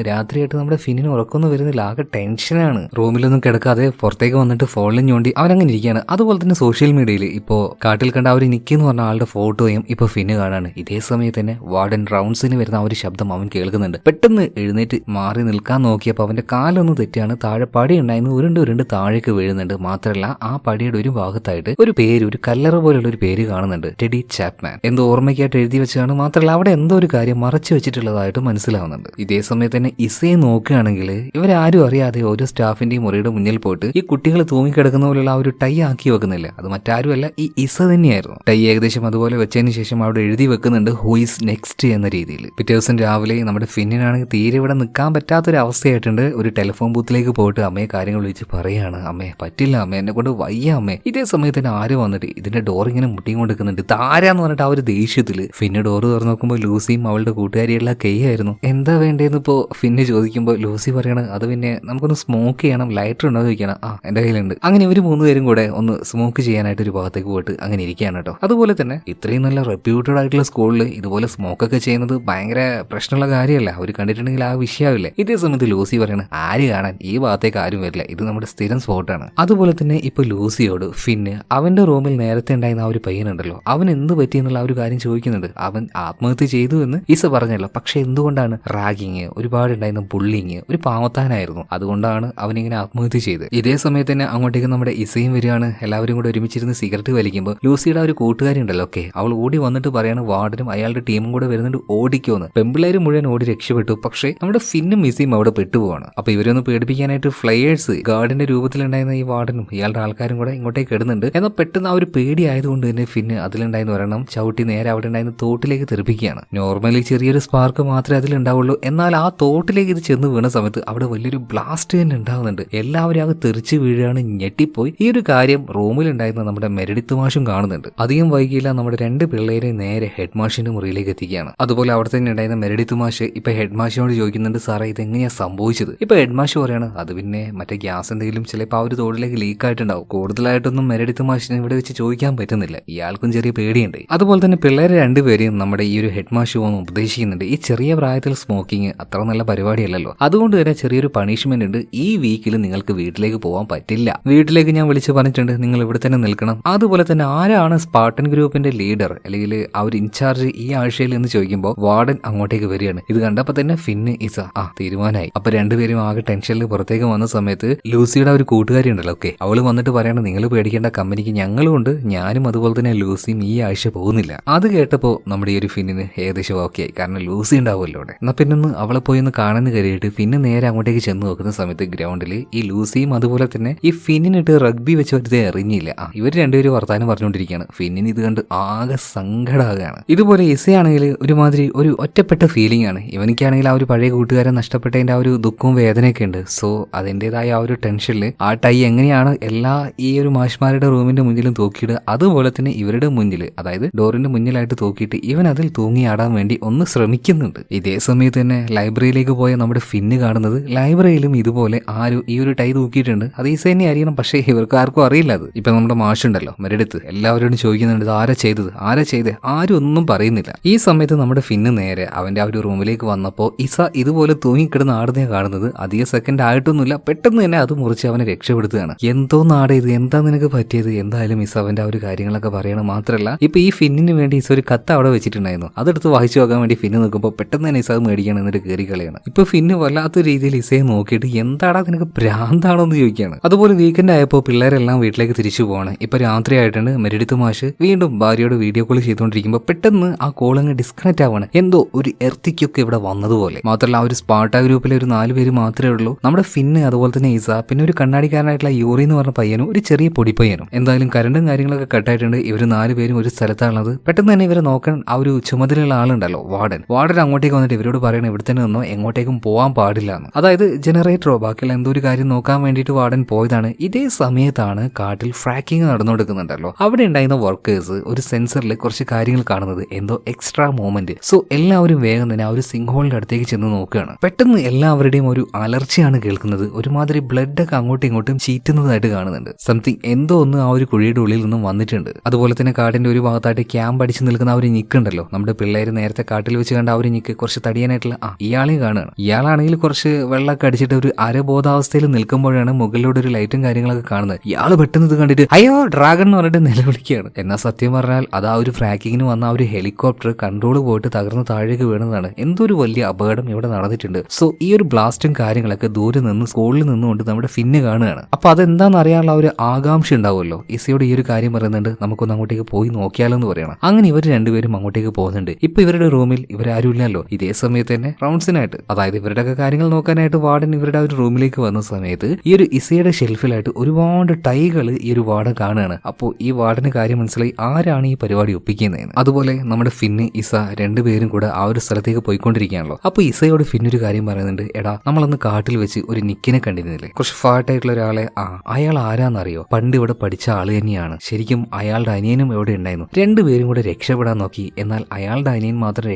A: രാത്രിയായിട്ട് നമ്മുടെ ഫിനിന് ഉറക്കൊന്നും വരുന്നില്ല. ആകെ ടെൻഷനാണ് റൂമിലൊന്നും കിടക്കാതെ പുറത്തേക്ക് വന്നിട്ട് ഫോണിലും ഞോണ്ടി അവൻ അങ്ങനെ ഇരിക്കുകയാണ്. അതുപോലെ തന്നെ സോഷ്യൽ മീഡിയയിൽ ഇപ്പോൾ കാട്ടിൽ കണ്ട അവർ നിക്കി പറഞ്ഞ ആളുടെ ഫോട്ടോയും ഇപ്പോൾ ഫിന് കാണാണ്. ഇതേ സമയത്ത് തന്നെ വാർഡൻ റൗണ്ട്സിന് വരുന്ന ആ ഒരു ശബ്ദം അവൻ കേൾക്കുന്നുണ്ട്. പെട്ടെന്ന് എഴുന്നേറ്റ് മാറി നിൽക്കാൻ നോക്കിയപ്പോൾ അവന്റെ കാലൊന്ന് തെറ്റിയാണ്. താഴെ പടി ഉണ്ടായിരുന്നു. ഉരുണ്ട് ഉരുണ്ട് താഴേക്ക് വീഴുന്നുണ്ട്. മാത്രമല്ല ആ പടിയുടെ ഒരു ഭാഗത്തായിട്ട് ഒരു പേര് ഒരു കല്ലറ പോലുള്ള ഒരു പേര് കാണുന്നുണ്ട്. Teddy Chapman. എന്തോ ഓർമ്മയ്ക്കായിട്ട് എഴുതി വെച്ചാണ് മാത്രമല്ല അവിടെ എന്തോ ഒരു കാര്യം മറച്ചു വെച്ചിട്ടുള്ളതായിട്ട് മനസ്സിലാവുന്നുണ്ട്. ഇതേ സമയത്ത് തന്നെ ഇസയെ നോക്കുകയാണെങ്കിൽ ഇവരാരും അറിയാതെ ഓരോ സ്റ്റാഫിന്റെയും മുറിയുടെ മുന്നിൽ പോയിട്ട് ഈ കുട്ടികൾ തൂങ്ങിക്കിടക്കുന്ന പോലുള്ള ആ ഒരു ടൈ ആക്കി വെക്കുന്നില്ല. അത് മറ്റാരുമല്ല ഈ ഇസ തന്നെയായിരുന്നു. ടൈ ഏകദേശം അതുപോലെ വെച്ചതിന് ശേഷം അവിടെ എഴുതി വെക്കുന്നുണ്ട് ഹൂ ഈസ് നെക്സ്റ്റ് എന്ന രീതിയിൽ. പിറ്റേ ദിവസം രാവിലെ നമ്മുടെ ഫിന്നിനാണെങ്കിൽ തീരെ ഇവിടെ നിൽക്കാൻ പറ്റാത്തൊരു അവസ്ഥയായിട്ടുണ്ട്. ഒരു ടെലിഫോൺ ബൂത്തിലേക്ക് പോയിട്ട് അമ്മയെ കാര്യങ്ങൾ വിളിച്ച് പറയാണ് അമ്മേ പറ്റില്ല അമ്മ എന്നെ കൊണ്ട് വയ്യ അമ്മേ. ഇതേ സമയത്ത് തന്നെ ആര് വന്നിട്ട് ഇതിന്റെ ഡോർ ഇങ്ങനെ മുട്ടിയും കൊടുക്കുന്നുണ്ട് താരാന്ന് പറഞ്ഞിട്ട് ആ ഒരു ദേഷ്യത്തിൽ ഫിന്നെ ഡോർ തുറന്നു നോക്കുമ്പോൾ ലൂസിയും അവളുടെ കൂട്ടുകാരിയുള്ള കൈ ആയിരുന്നു. എന്താ വേണ്ടതെന്ന് ഇപ്പോ ഫിന്ന് ചോദിക്കുമ്പോൾ ലൂസി പറയണത് അത് പിന്നെ നമുക്കൊന്ന് സ്മോക്ക് ചെയ്യണം ലൈറ്റർ ഉണ്ടോ ചോദിക്കണം. ആ എന്റെ കയ്യിലുണ്ട്. അങ്ങനെ ഒരു മൂന്ന് പേരും കൂടെ ഒന്ന് സ്മോക്ക് ചെയ്യാനായിട്ട് ഒരു ഭാഗത്തേക്ക് പോയിട്ട് അങ്ങനെ ഇരിക്കുകയാണ് കേട്ടോ. അതുപോലെ തന്നെ ഇത്രയും നല്ല റെപ്യൂട്ടഡ് ആയിട്ടുള്ള സ്കൂളിൽ ഇതുപോലെ സ്മോക്ക് ഒക്കെ ചെയ്യുന്നത് ഭയങ്കര പ്രശ്നമുള്ള കാര്യമല്ല. അവർ കണ്ടിട്ടുണ്ടെങ്കിൽ ആ വിഷയമില്ല ഇതേ സമയത്ത് ലൂസി പറയണ ആര് കാണാൻ? ഈ ഭാഗത്തേക്ക് ആരും വരില്ല. ഇത് നമ്മുടെ സ്ഥിരം സ്പോട്ടാണ് അതുപോലെ തന്നെ ഇപ്പൊ ലൂസിയോട് ഫിന്ന് അവന്റെ റൂമിൽ നേരത്തെ ഉണ്ടായിരുന്ന ആ ഒരു പയ്യനുണ്ടല്ലോ. അവൻ എന്ത് പറ്റിയെന്നുള്ള ആ ഒരു കാര്യം ചോദിക്കുന്നുണ്ട്. അവൻ ആത്മഹത്യ ചെയ്തു എന്ന് ഈസ പറഞ്ഞല്ലോ. പക്ഷെ എന്തുകൊണ്ടാണ് റാഗിങ് ഒരുപാട് ഉണ്ടായിരുന്ന ബുള്ളിങ് ഒരു പാവത്താനായിരുന്നു. അതുകൊണ്ടാണ് അവനിങ്ങനെ ആത്മഹത്യ ചെയ്ത് ഇതേ സമയത്ത് തന്നെ അങ്ങോട്ടേക്ക് നമ്മുടെ ഇസയും വരികയാണ്. എല്ലാവരും കൂടെ ഒരുമിച്ചിരുന്ന് സിഗരറ്റ് വലിക്കുമ്പോൾ ലൂസിയുടെ ഒരു കൂട്ടുകാരി ഉണ്ടല്ലോ ഓക്കെ. അവൾ ഓടി വന്നിട്ട് പറയാണ് വാർഡനും അയാളുടെ ടീമും കൂടെ വരുന്നുണ്ട് ഓടിക്കോന്ന്. പെമ്പിള്ളേര് മുഴുവൻ ഓടി രക്ഷപ്പെട്ടു. പക്ഷേ നമ്മുടെ ഫിന്നും മിസിയും അവിടെ പെട്ടുപോവാണ്. അപ്പൊ ഇവരൊന്ന് പേടിപ്പിക്കാനായിട്ട് ഫ്ലയേഴ്സ് ഗാർഡിന്റെ രൂപത്തിലുണ്ടായിരുന്ന ഈ വാർഡനും ഇയാളുടെ ആൾക്കാരും കൂടെ ഇങ്ങോട്ടേക്ക് ഇടുന്നുണ്ട് എന്നാൽ പെട്ടെന്ന് ആ ഒരു പേടി ആയതുകൊണ്ട് തന്നെ ഫിന്ന് അതിലുണ്ടായിരുന്ന ഒരെണ്ണം ചവിട്ടി നേരെ അവിടെ ഉണ്ടായിരുന്ന തോട്ടിലേക്ക് തെറിപ്പിക്കുകയാണ്. നോർമലി ചെറിയൊരു സ്പാർക്ക് മാത്രമേ അതിലുണ്ടാവുള്ളൂ എന്നാൽ ആ തോട്ടിലേക്ക് ഇത് ചെന്ന് വീണ സമയത്ത് അവിടെ വലിയൊരു ബ്ലാസ്റ്റ് തന്നെ ഉണ്ടാകുന്നുണ്ട് എല്ലാവരും ആകെ തെറിച്ച് വീഴുകയാണ് ഞെട്ടിപ്പോയി. ഈ ഒരു കാര്യം റൂമിലുണ്ടായിരുന്ന നമ്മുടെ മെരടിത്ത് മാഷും കാണുന്നുണ്ട്. അധികം വൈകിയില്ല നമ്മുടെ രണ്ട് പിള്ളേരെ നേരെ ഹെഡ് മാഷിന്റെ മുറിയിലേക്ക് എത്തിക്കുകയാണ്. അതുപോലെ അവിടെ തന്നെ ഉണ്ടായിരുന്ന മെരടിത്ത് മാഷ് ഇപ്പൊ ഹെഡ് മാഷിനോട് ചോദിക്കുന്നുണ്ട് സാറേ ഇത് എങ്ങനെയാ സംഭവിച്ചത്? ഇപ്പൊ ഹെഡ് മാഷ് പറയാണ് അത് പിന്നെ മറ്റേ ഗ്യാസ് എന്തെങ്കിലും ചിലപ്പോൾ ആ ഒരു തോടിലേക്ക് ലീക്ക് ആയിട്ടുണ്ടാവും. കൂടുതലായിട്ടൊന്നും മെരടിത്ത് മാഷിനെ ഇവിടെ വെച്ച് ചോദിക്കാൻ പറ്റുന്നില്ല. ഇയാൾക്കും ചെറിയ പേടിയുണ്ട്. അതുപോലെ തന്നെ പിള്ളേരെ രണ്ടുപേരെയും നമ്മുടെ ഈ ഒരു ഹെഡ് മാഷ് പോകുന്ന ഉപദേശിക്കുന്നുണ്ട്. ഈ ചെറിയ പ്രായത്തിൽ സ്മോക്കിംഗ് അത്ര നല്ല പരിപാടിയല്ലല്ലോ. അതുകൊണ്ട് തന്നെ ചെറിയൊരു പണിഷ്മെന്റ് ഉണ്ട്. ഈ വീക്കിൽ നിങ്ങൾക്ക് വീട്ടിലേക്ക് പോകാൻ പറ്റില്ല. വീട്ടിലേക്ക് ഞാൻ വിളിച്ച് പറഞ്ഞിട്ടുണ്ട്. നിങ്ങൾ ഇവിടെ തന്നെ നിൽക്കണം. അതുപോലെ തന്നെ ആരാണ് സ്പാർട്ടൻ ഗ്രൂപ്പിന്റെ ലീഡർ അല്ലെങ്കിൽ ആ ഒരു ഇൻചാർജ് ഈ ആഴ്ചയിൽ എന്ന് ചോദിക്കുമ്പോൾ വാർഡൻ അങ്ങോട്ടേക്ക് വരികയാണ്. ഇത് കണ്ടപ്പോൾ തന്നെ ഫിന്ന് ഇസ ആ തീരുമാനമായി. അപ്പൊ രണ്ടുപേരും ആകെ ടെൻഷനിൽ പുറത്തേക്ക് വന്ന സമയത്ത് ലൂസിയുടെ ഒരു കൂട്ടുകാരി ഉണ്ടല്ലോ. ഓക്കെ. അവൾ വന്നിട്ട് പറയണം നിങ്ങൾ പേടിക്കേണ്ട കമ്പനിക്ക് ഞങ്ങളും ഉണ്ട്. ഞാനും അതുപോലെ തന്നെ ലൂസിയും ഈ ആഴ്ച പോകുന്നില്ല. അത് കേട്ടപ്പോ നമ്മുടെ ഈ ഒരു ഫിന്നിന് ഏകദേശം ഓക്കെ ആയി. കാരണം ലൂസി ഉണ്ടാവുമല്ലോ അവിടെ. എന്നാൽ പിന്നെ ഒന്ന് അവളെ പോയി ഒന്ന് കാണുന്ന കരുതിയിട്ട് പിന്നെ നേരെ അങ്ങോട്ടേക്ക് ചെന്ന് നോക്കുന്ന സമയത്ത് ഗ്രൗണ്ടിൽ ഈ ലൂസിയും അതുപോലെ തന്നെ ഈ ഫിന്നിനിട്ട് റഗ്ബി വെച്ച് വെറുതെ എറിഞ്ഞില്ല. ആ ഇവർ രണ്ടുപേരും വർത്താനം പറഞ്ഞുകൊണ്ടിരിക്കുകയാണ്. ഫിന്നിന് ഇത് കണ്ട് ആകെ സങ്കടമാകുകയാണ് ഇതുപോലെ ഇസയാണെങ്കിൽ ഒരുമാതിരി ഒരു ഒറ്റപ്പെട്ട ഫീലിംഗ് ആണ്. ഇവനിക്കാണെങ്കിൽ ആ ഒരു പഴയ കൂട്ടുകാരൻ നഷ്ടപ്പെട്ടതിന്റെ ആ ഒരു ദുഃഖവും വേദനയൊക്കെ ഉണ്ട്. സോ അതിന്റെതായ ആ ഒരു ടെൻഷനിൽ ആ ടൈ എങ്ങനെയാണ് എല്ലാ ഈ ഒരു മാഷ്മാരുടെ റൂമിന്റെ മുന്നിലും തൂക്കിയിട്ട് അതുപോലെ തന്നെ ഇവരുടെ മുന്നിൽ അതായത് ഡോറിന്റെ മുന്നിലായിട്ട് തൂക്കിയിട്ട് ഇവൻ അതിൽ തൂങ്ങിയാടാൻ വേണ്ടി ഒന്ന് ശ്രമിക്കുന്നുണ്ട് ഇതേ സമയത്ത് തന്നെ ലൈബ്രറിയിലേക്ക് പോയ നമ്മുടെ ഫിന്ന് കാണുന്നത് ലൈബ്രറിയിലും ഇതുപോലെ ആരും ഈ ഒരു ടൈ തൂക്കിയിട്ടുണ്ട്. അത് ഈ തന്നെ അറിയണം പക്ഷേ ഇവർക്ക് ആർക്കും അറിയില്ല അത്. ഇപ്പൊ നമ്മുടെ മാഷുണ്ടല്ലോ മരടുത്ത്. എല്ലാവരോടും ചോദിക്കുന്നുണ്ട് ഇത് ആരാ ചെയ്തത്? ആരാ ചെയ്ത്? ആരും ഒന്നും പറയുന്നില്ല. ഈ സമയത്ത് നമ്മുടെ ഫിന്ന് നേരെ അവന്റെ ആ ഒരു റൂമിലേക്ക് വന്നപ്പോൾ ഇസ ഇതുപോലെ തൂങ്ങിക്കിടന്ന് ആടുന്നേ കാണുന്നത്. അധിക സെക്കൻഡ് ആയിട്ടൊന്നുമില്ല. പെട്ടെന്ന് തന്നെ അത് മുറിച്ച് അവനെ രക്ഷപ്പെടുത്തുകയാണ്. എന്തോ നാടേ ഇത്? എന്താ നിനക്ക് പറ്റിയത്? എന്തായാലും ഇസ അവന്റെ ആ ഒരു കാര്യങ്ങളൊക്കെ പറയണം മാത്രമല്ല ഇപ്പൊ ഈ ഫിന്നിന് വേണ്ടി ഇസ ഒരു കത്ത് അവിടെ വെച്ചിട്ടുണ്ടായിരുന്നു. അതെടുത്ത് വായിച്ചു നോക്കാൻ വേണ്ടി ഫിന്ന് നിൽക്കുമ്പോൾ പെട്ടെന്ന് തന്നെ ഇസാദ് മേടിക്കുകയാണ് എന്നിട്ട് കയറി കളയാണ്. ഇപ്പൊ ഫിന്ന് വല്ലാത്ത രീതിയിൽ ഇസയെ നോക്കിയിട്ട് എന്താടാ നിനക്ക് ഭ്രാന്താണോ എന്ന് ചോദിക്കുകയാണ് അതുപോലെ വീക്കെൻഡ് ആയപ്പോൾ പിള്ളേരെല്ലാം വീട്ടിലേക്ക് തിരിച്ചു പോവാണ്. ഇപ്പൊ രാത്രി ആയിട്ടുണ്ട്. മെരിടുത്ത് മാഷ് വീണ്ടും ഭാര്യയോട് വീഡിയോ കോൾ ചെയ്തുകൊണ്ടിരിക്കുമ്പോൾ പെട്ടെന്ന് ആ കോൾ അങ്ങ് ഡിസ്കണക്ട് ആവാണ്. എന്തോ ഒരു എർത്തിക്കൊക്കെ ഇവിടെ വന്നതുപോലെ. മാത്രമല്ല ആ ഒരു സ്പാർട്ട ഗ്രൂപ്പിലെ ഒരു നാല് പേര് മാത്രമേ ഉള്ളൂ. നമ്മുടെ ഫിന്ന് അതുപോലെ തന്നെ ഇസ പിന്നെ ഒരു കണ്ണാടിക്കാരനായിട്ടുള്ള യൂറി എന്ന് പറഞ്ഞ പയ്യനും ഒരു ചെറിയ പൊടിപ്പയ്യനും എന്തായാലും കരണ്ടും കാര്യങ്ങളൊക്കെ കട്ടായിട്ടുണ്ട് ഇവർ നാല് പേരും ഒരു സ്ഥലത്താണുള്ളത്. പെട്ടെന്ന് തന്നെ ഇവരെ നോക്കാൻ ആ ഒരു ചുമതലയുള്ള ആളുണ്ടല്ലോ വാർഡൻ. വാർഡൻ അങ്ങോട്ടേക്ക് വന്നിട്ട് ഇവരോട് പറയണം ഇവിടെ തന്നെ നിന്നോ എങ്ങോട്ടേക്കും പോകാൻ പാടില്ല എന്ന് അതായത് ജനറേറ്ററോ ബാക്കിയുള്ള എന്തോ ഒരു കാര്യം നോക്കാൻ വേണ്ടിയിട്ട് വാർഡൻ പോയതാണ്. ഇതേ സമയത്താണ് കാട്ടിൽ ഫ്രാക്കിംഗ് നടന്നുകൊടുക്കുന്നുണ്ടല്ലോ അവിടെ ഉണ്ടായിരുന്ന വർക്കേഴ്സ് ഒരു സെൻസറിൽ കുറച്ച് കാര്യങ്ങൾ കാണുന്നത് എന്തോ എക്സ്ട്രാ മൂവ്മെന്റ് സോ എല്ലാവരും വേഗം തന്നെ ആ ഒരു സിംഗ് ഹോളിന്റെ അടുത്തേക്ക് ചെന്ന് നോക്കുകയാണ്. പെട്ടെന്ന് എല്ലാവരുടെയും ഒരു അലർച്ചയാണ് കേൾക്കുന്നത്. ഒരുമാതിരി ബ്ലഡ് ഒക്കെ അങ്ങോട്ടും ഇങ്ങോട്ടും ചീറ്റുന്നതായിട്ട് കാണുന്നുണ്ട്. സംതിങ് എന്തോ ഒന്ന് ആ ഒരു കുഴിയുടെ ഉള്ളിൽ നിന്നും വന്നിട്ടുണ്ട്. അതുപോലെ തന്നെ കാടിന്റെ ഒരു ഭാഗത്തായിട്ട് ക്യാമ്പ് അടിച്ചു നിൽക്കുന്ന ആ ഒരു നിക്കുണ്ടല്ലോ. നമ്മുടെ പിള്ളേർ നേരത്തെ കാട്ടിൽ വെച്ച് കണ്ട അവർ എനിക്ക് കുറച്ച് തടിയാനായിട്ടുള്ള ആ ഇയാളെയും കാണുകയാണ്. ഇയാളാണെങ്കിൽ കുറച്ച് വെള്ളമൊക്കെ അടിച്ചിട്ട് ഒരു അരബോധാവസ്ഥയിൽ നിൽക്കുമ്പോഴാണ് മുകളിലൂടെ ഒരു ലൈറ്റും കാര്യങ്ങളൊക്കെ കാണുന്നത്. ഇയാൾ പെട്ടെന്ന് ഇത് കണ്ടിട്ട് അയ്യോ ഡ്രാഗൺ എന്ന് പറഞ്ഞിട്ട് നിലവിളിക്കുകയാണ്. എന്നാൽ സത്യം പറഞ്ഞാൽ അത് ആ ഒരു ഫ്രാക്കിങ്ങിന് വന്ന ആ ഒരു ഹെലികോപ്റ്റർ കൺട്രോൾ പോയിട്ട് തകർന്ന് താഴേക്ക് വീണതാണ്. എന്തൊരു വലിയ അപകടം ഇവിടെ നടന്നിട്ടുണ്ട്. സോ ഈ ഒരു ബ്ലാസ്റ്റും കാര്യങ്ങളൊക്കെ ദൂരെ നിന്ന് സ്കൂളിൽ നിന്നുകൊണ്ട് നമ്മുടെ ഫിന്ന് കാണുകയാണ്. അപ്പൊ അതെന്താണെന്ന് അറിയാനുള്ള ഒരു ആകാംക്ഷ ഉണ്ടാവുമല്ലോ? ഇസയോട് ഈ ഒരു കാര്യം പറയുന്നുണ്ട്. നമുക്കൊന്ന് അങ്ങോട്ടേക്ക് പോയി നോക്കിയാലോ എന്ന് പറയണം. അങ്ങനെ ഇവർ രണ്ടുപേരും അങ്ങോട്ടേക്ക് പോകുന്നുണ്ട്. ഇപ്പൊ ഇവരുടെ റൂമിൽ ഇവരാരും ഇല്ലല്ലോ ഇതേ സമയത്ത് തന്നെ റൗണ്ട്സിനായിട്ട് അതായത് ഇവരുടെയൊക്കെ കാര്യങ്ങൾ നോക്കാനായിട്ട് വാർഡൻ ഇവരുടെ ഒരു റൂമിലേക്ക് വന്ന സമയത്ത് ഈ ഒരു ഇസയുടെ ഷെൽഫിലായിട്ട് ഒരുപാട് ടൈകൾ ഈ ഒരു വാർഡൻ കാണുകയാണ്. അപ്പോൾ ഈ വാർഡന് കാര്യം മനസ്സിലായി ആരാണ് ഈ പരിപാടി ഒപ്പിക്കുന്നതെന്ന്. അതുപോലെ നമ്മുടെ ഫിന്ന് ഇസ രണ്ടുപേരും കൂടെ ആ ഒരു സ്ഥലത്തേക്ക് പോയിക്കൊണ്ടിരിക്കുകയാണല്ലോ. അപ്പോൾ ഇസയോട് ഫിന്ന് ഒരു കാര്യം പറയുന്നുണ്ട് എടാ നമ്മളന്ന് കാട്ടിൽ വെച്ച് ഒരു നിക്കിനെ കണ്ടിരുന്നില്ലേ? കുറച്ച് ഫാട്ടായിട്ടുള്ള ഒരാളെ ആ അയാൾ ആരാന്നറിയോ? പണ്ട് ഇവിടെ പഠിച്ച ആൾ തന്നെയാണ്. ശരിക്കും അയാളുടെ അനിയനും എവിടെ ഉണ്ടായിരുന്നു? രണ്ടുപേരും കൂടെ രക്ഷപ്പെടാൻ നോക്കി. എന്നാൽ അയാളുടെ അനിയൻ മാത്രം